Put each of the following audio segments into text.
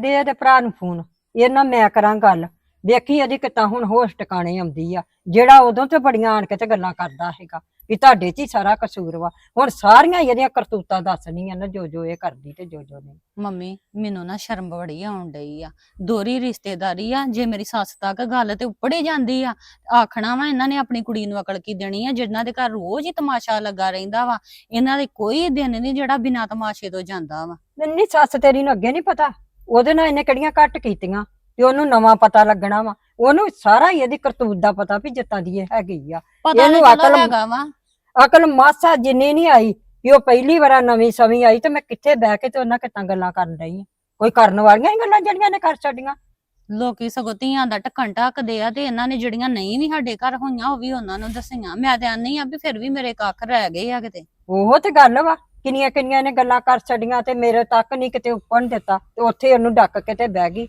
ਦੇ ਇਹਦੇ ਭਰਾ ਨੂੰ ਫੋਨ। ਇਹ ਨਾ ਮੈਂ ਕਰਾਂ ਗੱਲ। ਵੇਖੀ ਇਹਦੀ ਕਿਤਾ ਹੁਣ ਹੋਸ਼ ਟਿਕਾਣੇ ਆਉਂਦੀ ਆ। ਜਿਹੜਾ ਉਦੋਂ ਤੇ ਬੜੀਆਂ ਆਣ ਕੇ ਤੇ ਗੱਲਾਂ ਕਰਦਾ ਹੈਗਾ ਵੀ ਤੁਹਾਡੇ 'ਚ ਹੀ ਸਾਰਾ ਕਸੂਰ ਵਾ। ਹੁਣ ਸਾਰੀਆਂ ਇਹਦੀਆਂ ਕਰਤੂਤਾਂ ਦੱਸਣੀਆਂ ਨਾ ਜੋ ਜੋ ਇਹ ਕਰਦੀ ਤੇ ਜੋ ਜੋ ਨਹੀਂ। ਮੰਮੀ ਮੈਨੂੰ ਨਾ ਸ਼ਰਮ ਬੜੀ ਆਉਣ ਡਈ ਆ। ਦੋਰੀ ਰਿਸ਼ਤੇਦਾਰੀ ਆ ਜੇ ਮੇਰੀ ਸੱਸ ਤੱਕ ਗੱਲ ਤੇ ਉੱਪੜੇ ਜਾਂਦੀ ਆ ਆਖਣਾ ਵਾ ਇਹਨਾਂ ਨੇ ਆਪਣੀ ਕੁੜੀ ਨੂੰ ਅਕਲ ਕੀ ਦੇਣੀ ਆ ਜਿਨ੍ਹਾਂ ਦੇ ਘਰ ਰੋਜ਼ ਹੀ ਤਮਾਸ਼ਾ ਲੱਗਾ ਰਹਿੰਦਾ ਵਾ। ਇਹਨਾਂ ਦੇ ਕੋਈ ਦਿਨ ਨਹੀਂ ਜਿਹੜਾ ਬਿਨਾਂ ਤਮਾਸ਼ੇ ਤੋਂ ਜਾਂਦਾ ਵਾ। ਨਹੀਂ ਸੱਸ ਤੇਰੀ ਨੂੰ ਅੱਗੇ ਨਹੀਂ ਪਤਾ। ਉਹਦੇ ਨਾਲ ਇਹਨੇ ਕਿਹੜੀਆਂ ਘੱਟ ਕੀਤੀਆਂ ਤੇ ਉਹਨੂੰ ਨਵਾਂ ਪਤਾ ਲੱਗਣਾ ਵਾ। ਉਹਨੂੰ ਸਾਰਾ ਹੀ ਇਹਦੀ ਕਰਤੂਤ ਦਾ ਪਤਾ ਵੀ ਜਿੱਤਾਂ ਦੀ ਇਹ ਹੈਗੀ ਆ। ਪਤਾ ਨਹੀਂ ਅਕਲ- ਹੈਗਾ ਵਾ। ਅਕਲ ਮਾਸਾ ਜਿੰਨੀ ਨਹੀਂ ਆਈ ਵੀ ਉਹ ਪਹਿਲੀ ਵਾਰ ਨਵੀਂ ਸਵੀ ਆਈ ਤੇ ਮੈਂ ਕਿੱਥੇ ਬਹਿ ਕੇ ਤੇ ਉਹਨਾਂ ਕਿੱਦਾਂ ਗੱਲਾਂ ਕਰਨ ਰਹੀ ਆ। ਕੋਈ ਕਰਨ ਵਾਲੀਆਂ ਹੀ ਗੱਲਾਂ ਜਿਹੜੀਆਂ ਨੇ ਕਰ ਛੱਡੀਆਂ। ਲੋਕੀ ਸਗੋਂ ਧੀਆਂ ਦਾ ਢੱਕਣ ਢੱਕਦੇ ਆ ਤੇ ਇਹਨਾਂ ਨੇ ਜਿਹੜੀਆਂ ਨਹੀਂ ਵੀ ਸਾਡੇ ਘਰ ਹੋਈਆਂ ਉਹ ਵੀ ਉਹਨਾਂ ਨੂੰ ਦੱਸੀਆਂ। ਮੈਂ ਤੇ ਆਨੀ ਆ ਵੀ ਫਿਰ ਵੀ ਮੇਰੇ ਕੱਖ ਰਹਿ ਗਏ ਆ ਕਿਤੇ। ਉਹ ਤੇ ਗੱਲ ਵਾ। ਕਿੰਨੀਆਂ ਕਿੰਨੀਆਂ ਨੇ ਗੱਲਾਂ ਕਰ ਛੱਡੀਆਂ ਤੇ ਮੇਰੇ ਤੱਕ ਨਹੀਂ ਕਿਤੇ ਉੱਪਰ ਦਿੱਤਾ ਤੇ ਉੱਥੇ ਉਹਨੂੰ ਡੱਕ ਕੇ ਤੇ ਬਹਿ ਗਈ।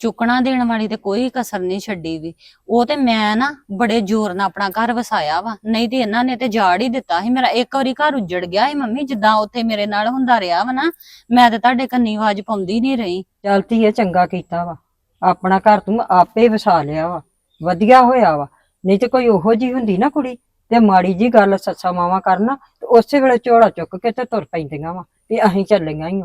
ਚੁੱਕਣਾ ਦੇਣ ਵਾਲੀ ਤੇ ਕੋਈ ਕਸਰ ਨਹੀਂ ਛੱਡੀ ਵੀ। ਉਹ ਤੇ ਮੈਂ ਨਾ ਬੜੇ ਜ਼ੋਰ ਨਾਲ ਆਪਣਾ ਘਰ ਵਸਾਇਆ ਵਾ। ਨਹੀਂ ਤੇ ਇਹਨਾਂ ਨੇ ਤੇ ਜਾੜ ਹੀ ਦਿੱਤਾ ਸੀ। ਮੇਰਾ ਇੱਕ ਵਾਰੀ ਘਰ ਉੱਜੜ ਗਿਆ ਸੀ ਮੰਮੀ ਜਿੱਦਾਂ ਉੱਥੇ ਮੇਰੇ ਨਾਲ ਹੁੰਦਾ ਰਿਹਾ ਵਾ ਨਾ ਮੈਂ ਤੇ ਤੁਹਾਡੇ ਕੰਨੀ ਆਵਾਜ਼ ਪਾਉਂਦੀ ਨਹੀਂ ਰਹੀ। ਚਲਤੀ ਇਹ ਚੰਗਾ ਕੀਤਾ ਵਾ। ਆਪਣਾ ਘਰ ਤੂੰ ਆਪੇ ਵਸਾ ਲਿਆ ਵਾ। ਵਧੀਆ ਹੋਇਆ ਵਾ। ਨਹੀਂ ਤੇ ਕੋਈ ਉਹੋ ਜੀ ਹੁੰਦੀ ਨਾ ਕੁੜੀ। ਤੇ ਮਾੜੀ ਜੀ ਗੱਲ ਸੱਸਾ ਮਾਵਾ ਕਰਨਾ, ਤੇ ਉਸੇ ਵੇਲੇ ਝੋਲਾ ਚੁੱਕ ਕੇ ਤੇ ਤੁਰ ਪੈਂਦੀਆਂ ਵਾ, ਵੀ ਅਸੀਂ ਚੱਲੀਆਂ ਹੀ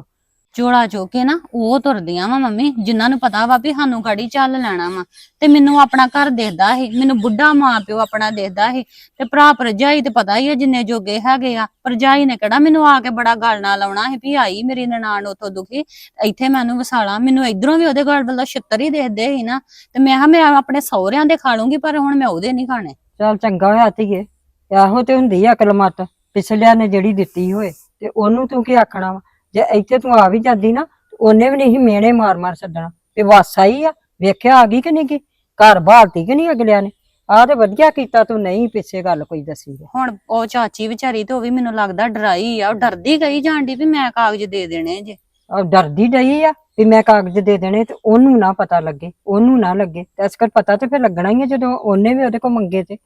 ਚੋਲਾ ਚੁੱਕ ਕੇ ਨਾ, ਉਹ ਤੁਰਦੀਆਂ ਵਾ ਮੰਮੀ, ਜਿਨ੍ਹਾਂ ਨੂੰ ਪਤਾ ਵਾ ਵੀ ਸਾਨੂੰ ਗਾੜੀ ਚੱਲ ਲੈਣਾ ਵਾ। ਤੇ ਮੈਨੂੰ ਆਪਣਾ ਘਰ ਦੇਖਦਾ ਸੀ, ਮੈਨੂੰ ਬੁੱਢਾ ਮਾਂ ਪਿਓ ਆਪਣਾ ਦੇਖਦਾ ਸੀ, ਤੇ ਭਰਾ ਭਰਜਾਈ ਤੇ ਪਤਾ ਹੀ ਆ ਜਿੰਨੇ ਜੋਗੇ ਹੈਗੇ ਆ। ਭਰਜਾਈ ਨੇ ਕਿਹੜਾ ਮੈਨੂੰ ਆ ਕੇ ਬੜਾ ਗੱਲ ਨਾਲ ਲਾਉਣਾ ਸੀ ਵੀ ਆਈ ਮੇਰੀ ਨਨਾਣ ਉਥੋਂ ਦੁਖੀ, ਇੱਥੇ ਮੈਨੂੰ ਵਸਾਲਾ। ਮੈਨੂੰ ਇਧਰੋਂ ਵੀ ਉਹਦੇ ਗੱਲ ਵੱਲੋਂ ਛਿੱਤਰ ਹੀ ਦੇਖਦੇ ਸੀ ਨਾ, ਤੇ ਮੈਂ ਕਿਹਾ ਮੈਂ ਆਪਣੇ ਸਹੁਰਿਆਂ ਦੇ ਖਾ ਲੂੰਗੀ, ਪਰ ਹੁਣ ਮੈਂ ਉਹਦੇ ਨਹੀਂ ਖਾਣੇ। ਚੱਲ ਚੰਗਾ ਹੋਇਆ ਧੀਏ, ਇਹੋ ਤੇ ਹੁੰਦੀ ਆ ਅਕਲ ਮਤ, ਪਿਛਲਿਆਂ ਨੇ ਜਿਹੜੀ ਦਿੱਤੀ ਹੋਏ, ਤੇ ਉਹਨੂੰ ਤੂੰ ਕੀ ਆਖਣਾ ਵਾ? ਜੇ ਇੱਥੇ ਤੂੰ ਆ ਵੀ ਜਾਂਦੀ ਨਾ ਉਹਨੇ ਵੀ ਨਹੀਂ ਮੇਣੇ ਮਾਰ ਮਾਰ ਛੱਡਣਾ। ਤੇ ਵਾਸਾ ਹੀ ਆ, ਵੇਖਿਆ ਆ ਗਈ ਕਿ ਨਹੀਂ ਗਈ? ਘਰ ਬਾਲਤੀ ਕਿ ਨਹੀਂ ਅਗਲਿਆਂ ਨੇ? ਆਹ ਤੇ ਵਧੀਆ ਕੀਤਾ ਤੂੰ, ਨਹੀਂ ਪਿੱਛੇ ਗੱਲ ਕੋਈ ਦੱਸੀ ਹੁਣ ਉਹ ਚਾਚੀ ਵਿਚਾਰੀ ਤੇ ਉਹ ਵੀ ਮੈਨੂੰ ਲੱਗਦਾ ਡਰਾਈ ਆ, ਉਹ ਡਰਦੀ ਗਈ ਜਾਂਦੀ ਵੀ ਮੈਂ ਕਾਗਜ਼ ਦੇ ਦੇਣੇ ਜੇ। ਉਹ ਡਰਦੀ ਡਈ ਆ ਵੀ ਮੈਂ ਕਾਗਜ਼ ਦੇ ਦੇਣੇ ਤੇ ਉਹਨੂੰ ਨਾ ਪਤਾ ਲੱਗੇ ਉਹਨੂੰ ਨਾ ਲੱਗੇ। ਤੇ ਇਸ ਕਰ ਪਤਾ ਤੇ ਫਿਰ ਲੱਗਣਾ ਹੀ ਆ ਜਦੋਂ ਉਹਨੇ ਵੀ ਉਹਦੇ ਕੋਲ ਮੰਗੇ ਤੇ।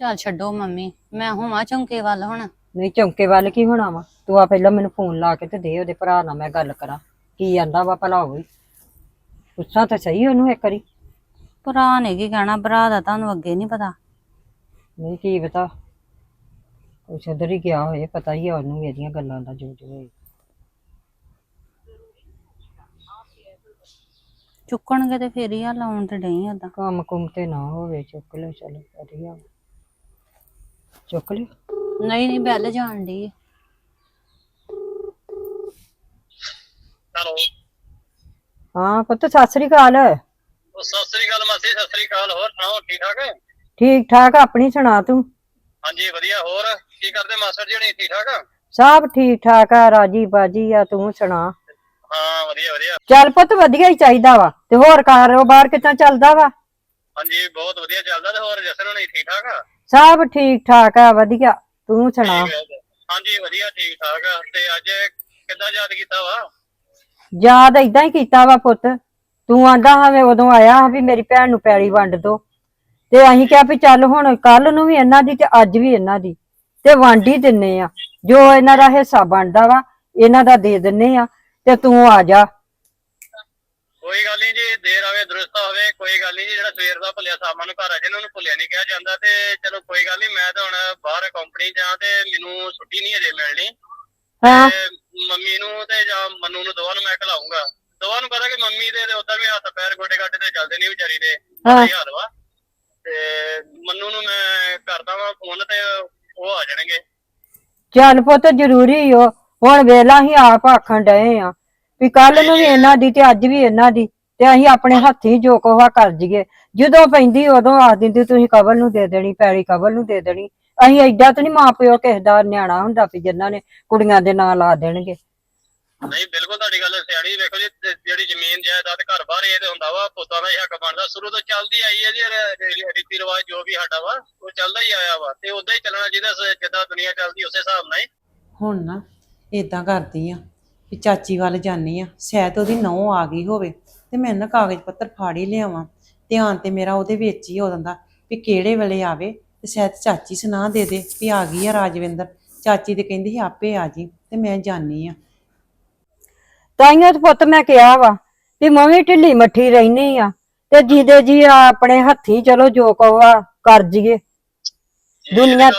ਚੱਲ ਛੱਡੋ ਮੰਮੀ ਮੈਂ ਹੋਵਾਂ ਚੌਂਕੇ ਵੱਲ ਹੁਣ। ਨਹੀਂ ਚੌਂਕੇ ਵੱਲ ਕੀ ਹੋਣਾ ਵਾ? ਤੂੰ ਆ ਪਹਿਲਾਂ ਮੈਨੂੰ ਫੋਨ ਲਾ ਕੇ ਤੇ ਦੇ ਉਹਦੇ ਭਰਾ ਨਾਲ ਮੈਂ ਗੱਲ ਕਰਾਂ। ਕੀ ਆਂਦਾ ਵਾ ਭਲਾ ਹੋਈ ਪੁੱਛਾਂ ਤਾਂ ਸਹੀ ਉਹਨੂੰ ਇੱਕ ਵਾਰੀ। ਭਰਾ ਨੇ ਕੀ ਕਹਿਣਾ? ਭਰਾ ਦਾ ਤੁਹਾਨੂੰ ਅੱਗੇ ਨਹੀਂ ਪਤਾ। ਨਹੀਂ ਕੀ ਪਤਾ? ਕੁਛ ਉਧਰ ਹੀ ਗਿਆ ਹੋਏ ਪਤਾ ਹੀ ਆ ਉਹਨੂੰ ਵੀ ਇਹਦੀਆਂ ਗੱਲਾਂ ਦਾ ਜੋ ਜੋ ਹੋਏ। ਚੁੱਕਣਗੇ ਤੇ ਫੇਰ ਹੀ ਆ ਲਾਉਣ ਤੇ ਡਈ ਓਦਾਂ ਕੰਮ ਕੁੰਮ ਤੇ ਨਾ ਹੋਵੇ ਚੁੱਕ ਲੈ ਚਲ ਵਧੀਆ ਚੁੱਕ ਲਿਓ। ਨਹੀਂ ਨਹੀਂ ਬੈਲ ਜਾਣ ਦੀ ਹੈਲੋ। ਹਾਂ ਪੁੱਤ ਸਤਿ ਸ੍ਰੀ ਅਕਾਲ। ਉਹ ਸਤਿ ਸ੍ਰੀ ਅਕਾਲ ਮਾਸੀ ਸਤਿ ਸ੍ਰੀ ਅਕਾਲ ਹੋਰ ਸੁਣਾਓ ਠੀਕ ਠਾਕ ਠੀਕ ਠਾਕ ਆਪਣੀ ਸੁਣਾ ਤੂੰ? ਹਾਂਜੀ ਵਧੀਆ ਹੋਰ? ਕੀ ਕਰਦੇ ਮਾਸਟਰ ਜੀ ਹੋਣੀ ਠੀਕ ਠਾਕ ਸਭ ਠੀਕ ਠਾਕ ਆ ਰਾਜੀ ਬਾਜੀ ਆ ਤੂੰ ਸੁਣਾ? ਹਾਂ ਵਧੀਆ ਵਧੀਆ। ਚੱਲ ਪੁੱਤ ਵਧੀਆ ਹੀ ਚਾਹੀਦਾ ਵਾ ਤੇ ਹੋਰ ਕਾਰੋਬਾਰ ਕਿੱਦਾਂ ਚੱਲਦਾ ਵਾ? ਹਾਂਜੀ ਬਹੁਤ ਵਧੀਆ ਚੱਲਦਾ ਤੇ ਹੋਰ ਜਸਨ ਹੋਣੀ ਠੀਕ ਠਾਕ ਆ? ਸਭ ਠੀਕ ਠਾਕ ਆ ਵਧੀਆ। ਤੂੰ ਸੁਣਾ? ਠੀਕ ਹੈ। ਹਾਂਜੀ ਵਧੀਆ ਠੀਕ ਠਾਕ ਆ। ਤੇ ਅੱਜ ਕਿੱਦਾਂ ਯਾਦ ਕੀਤਾ ਵਾ? ਯਾਦ ਏਦਾਂ ਹੀ ਕੀਤਾ ਵਾ ਪੁੱਤ। ਤੂੰ ਆਂਦਾ ਹਵੇਂ ਉਦੋਂ ਆਇਆ ਹਾਂ ਵੀ ਮੇਰੀ ਭੈਣ ਨੂੰ ਪੈਲੀ ਵੰਡ ਦੋ। ਤੇ ਅਸੀਂ ਕਿਹਾ ਵੀ ਚੱਲ ਹੁਣ ਕੱਲ ਨੂੰ ਵੀ ਇਹਨਾਂ ਦੀ ਤੇ ਅੱਜ ਵੀ ਇਹਨਾਂ ਦੀ। ਤੇ ਵੰਡ ਹੀ ਦਿੰਨੇ ਆ। ਜੋ ਇਹਨਾਂ ਦਾ ਹਿੱਸਾ ਬਣਦਾ ਵਾ ਇਹਨਾਂ ਦਾ ਦੇ ਦਿੰਨੇ ਆ। ਤੇ ਤੂੰ ਆ ਜਾ। ਕੋਈ ਗੱਲ ਨਹੀਂ ਜੀ ਦੇਰ ਆਵੇ ਦਰੁਸਤ ਹੋਵੇ ਕੋਈ ਗੱਲ ਨਹੀਂ ਜੀ ਜਿਹੜਾ ਸਵੇਰ ਦਾ ਭੁੱਲਿਆ ਸਾਮਾਂ ਨੂੰ ਘਰ ਆ ਜਿਹਨਾਂ ਨੂੰ ਭੁੱਲਿਆ ਨਹੀਂ ਕਿਹਾ ਜਾਂਦਾ ਤੇ ਚਲੋ ਕੋਈ ਗੱਲ ਨਹੀਂ ਮੈਂ ਤਾਂ ਹੁਣ ਬਾਹਰ ਕੰਪਨੀ ਜਾਂ ਤੇ ਮੈਨੂੰ ਛੁੱਟੀ ਨਹੀਂ ਅਜੇ ਮਿਲਣੀ। ਹਾਂ। ਤੇ ਮੰਮੀ ਨੂੰ ਤੇ ਜਾਂ ਮੰਨੂ ਨੂੰ ਦੋਵਾਂ ਨੂੰ ਮੈਂ ਘਲਾਉਂਗਾ। ਦੋਵਾਂ ਨੂੰ ਪਤਾ ਕਿ ਮੰਮੀ ਦੇ ਤੇ ਉਦਾਂ ਵੀ ਹੱਥ ਪੈਰ ਗੋਡੇ ਗਾਡੇ ਤੇ ਚੱਲਦੇ ਨਹੀਂ ਵਿਚਾਰੀ ਦੇ। ਹਾਂ। ਬੜਾ ਹੀ ਹਾਲ ਵਾ। ਤੇ ਮੰਨੂ ਨੂੰ ਮੈਂ ਕਰਦਾ ਵਾਂ ਫੋਨ ਤੇ ਉਹ ਆ ਜਾਣਗੇ। ਚੱਲ ਪੁੱਤ ਜ਼ਰੂਰੀ ਓ। ਹੁਣ ਵੇਲਾ ਹੀ ਆਪ ਆਖਣ ਡਏ ਆ। ਵੀ ਕੱਲ ਨੂੰ ਵੀ ਇਹਨਾਂ ਦੀ ਤੇ ਅੱਜ ਵੀ ਇਹਨਾਂ ਦੀ ਤੇ ਅਸੀਂ ਆਪਣੇ ਹੱਥੀਂ ਜੋ ਕੋਹਾ ਕਰ ਜੀਏ ਜਦੋਂ ਪੈਂਦੀ ਉਦੋਂ ਆਖ ਦਿੰਦੀ ਤੁਸੀਂ ਕਬਲ ਨੂੰ ਦੇ ਦੇਣੀ ਪੈੜੀ ਕਬਲ ਨੂੰ ਦੇ ਦੇਣੀ। ਅਸੀਂ ਐਡਾ ਤਾਂ ਨਹੀਂ ਮਾਂ ਪਿਓ ਕਿਸੇ ਦਾ ਨਿਆਣਾ ਹੁੰਦਾ ਵੀ ਜਿਨ੍ਹਾਂ ਨੇ ਕੁੜੀਆਂ ਦੇ ਨਾਂ ਲਾ ਦੇਣਗੇ। ਨਹੀਂ ਬਿਲਕੁਲ ਤੁਹਾਡੀ ਗੱਲ ਸਿਆਣੀ। ਵੇਖੋ ਜੀ ਜਿਹੜੀ ਜ਼ਮੀਨ ਜਾਇਦਾਦ ਘਰ ਬਾਹਰ ਇਹ ਤੇ ਹੁੰਦਾ ਵਾ ਪੁੱਤਾਂ ਦਾ ਹੀ ਹੱਕ ਬਣਦਾ। ਸ਼ੁਰੂ ਤੋਂ ਚੱਲਦੀ ਆਈ ਹੈ ਜੀ ਰ- ਰੀਤੀ ਰਿਵਾਜ ਜੋ ਵੀ ਸਾਡਾ ਵਾ ਉਹ ਚੱਲਦਾ ਹੀ ਆਇਆ ਵਾ। ਤੇ ਉਦਾਂ ਹੀ ਚੱਲਣਾ ਜਿਹਦਾ ਜਿੱਦਾਂ ਦੁਨੀਆ ਚੱਲਦੀ ਉਸੇ ਹਿਸਾਬ ਨਾਲ ਹੀ। ਹੁਣ ਨਾ ਇਦਾਂ ਕਰਦੀ ਆ। ਵੀ ਚਾਚੀ ਵੱਲ ਜਾਨੀ ਆ ਸ਼ਾਇਦ ਉਹਦੀ ਨਹੁੰ ਆ ਗਈ ਹੋਵੇ ਤੇ ਮੈਂ ਨਾ ਕਾਗਜ਼ ਪੱਤਰ ਫਾੜ ਹੀ ਲਿਆਵਾਂ। ਧਿਆਨ ਤੇ ਮੇਰਾ ਉਹਦੇ ਵਿੱਚ ਹੀ ਹੋ ਜਾਂਦਾ ਵੀ ਕਿਹੜੇ ਵੇਲੇ ਆਵੇ ਤੇ ਸ਼ਾਇਦ ਚਾਚੀ ਸੁਣਾ ਦੇ ਦੇ ਵੀ ਆ ਗਈ ਆ ਰਾਜਵਿੰਦਰ। ਚਾਚੀ ਤੇ ਕਹਿੰਦੀ ਸੀ ਆਪੇ ਆ ਜੀ ਤੇ ਮੈਂ ਜਾਨੀ ਆ। ਤਾਈਆਂ ਤੇ ਪੁੱਤ ਮੈਂ ਕਿਹਾ ਵਾ ਵੀ ਮੈਂ ਵੀ ਢਿੱਲੀ ਮੱਠੀ ਰਹਿਨੀ ਆ ਤੇ ਜਿਹਦੇ ਜੀ ਆ ਆਪਣੇ ਹੱਥੀ ਚਲੋ ਜੋ ਕਵਾ ਕਰ ਜੀਏ। ਦੁਨੀਆ-।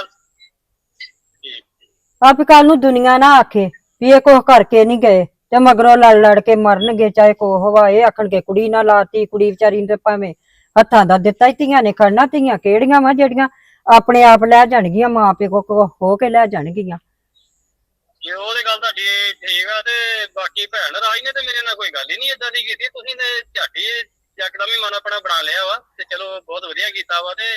ਆਪ ਕੱਲ ਨੂੰ ਦੁਨੀਆ ਨਾ ਆਖੇ। ਵੀ ਇਹ ਕੁਛ ਕਰਕੇ ਨਹੀਂ ਗਏ ਤੇ ਮਗਰੋਂ ਲੜ ਲੜ ਕੇ ਮਰਨਗੇ ਚਾਹੇ ਕੋ ਹਵਾ ਇਹ ਆਖਣਗੇ ਕੁੜੀ ਨਾ ਲਾਤੀ ਕੁੜੀ ਵਿਚਾਰੀ ਨੂੰ ਤੇ ਭਾਵੇਂ ਹੱਥਾਂ ਦਾ ਦਿੱਤਾ ਹੀ ਧੀਆਂ ਨੇ ਖੜਨਾ ਧੀਆਂ ਕਿਹੜੀਆਂ ਵਾ ਜਿਹੜੀਆਂ ਆਪਣੇ ਆਪ ਲੈ ਜਾਣਗੀਆਂ ਮਾਂ ਪਿਓ ਕੋ ਹੋ ਕੇ ਲੈ ਜਾਣਗੀਆਂ। ਜੇ ਉਹ ਤੇ ਗੱਲ ਤੁਹਾਡੀ ਠੀਕ ਆ ਤੇ ਬਾਕੀ ਭੈਣ ਰਾਜ ਨੇ ਤੇ ਮੇਰੇ ਨਾਲ ਕੋਈ ਗੱਲ ਹੀ ਨਹੀਂ ਏਦਾਂ ਦੀ ਕੀਤੀ। ਤੁਸੀਂ ਨੇ ਝਾਟੀ ਯਕਦਮ ਹੀ ਮਨ ਆਪਣਾ ਬਣਾ ਲਿਆ ਵਾ ਤੇ ਚਲੋ ਬਹੁਤ ਵਧੀਆ ਕੀਤਾ ਵਾ ਤੇ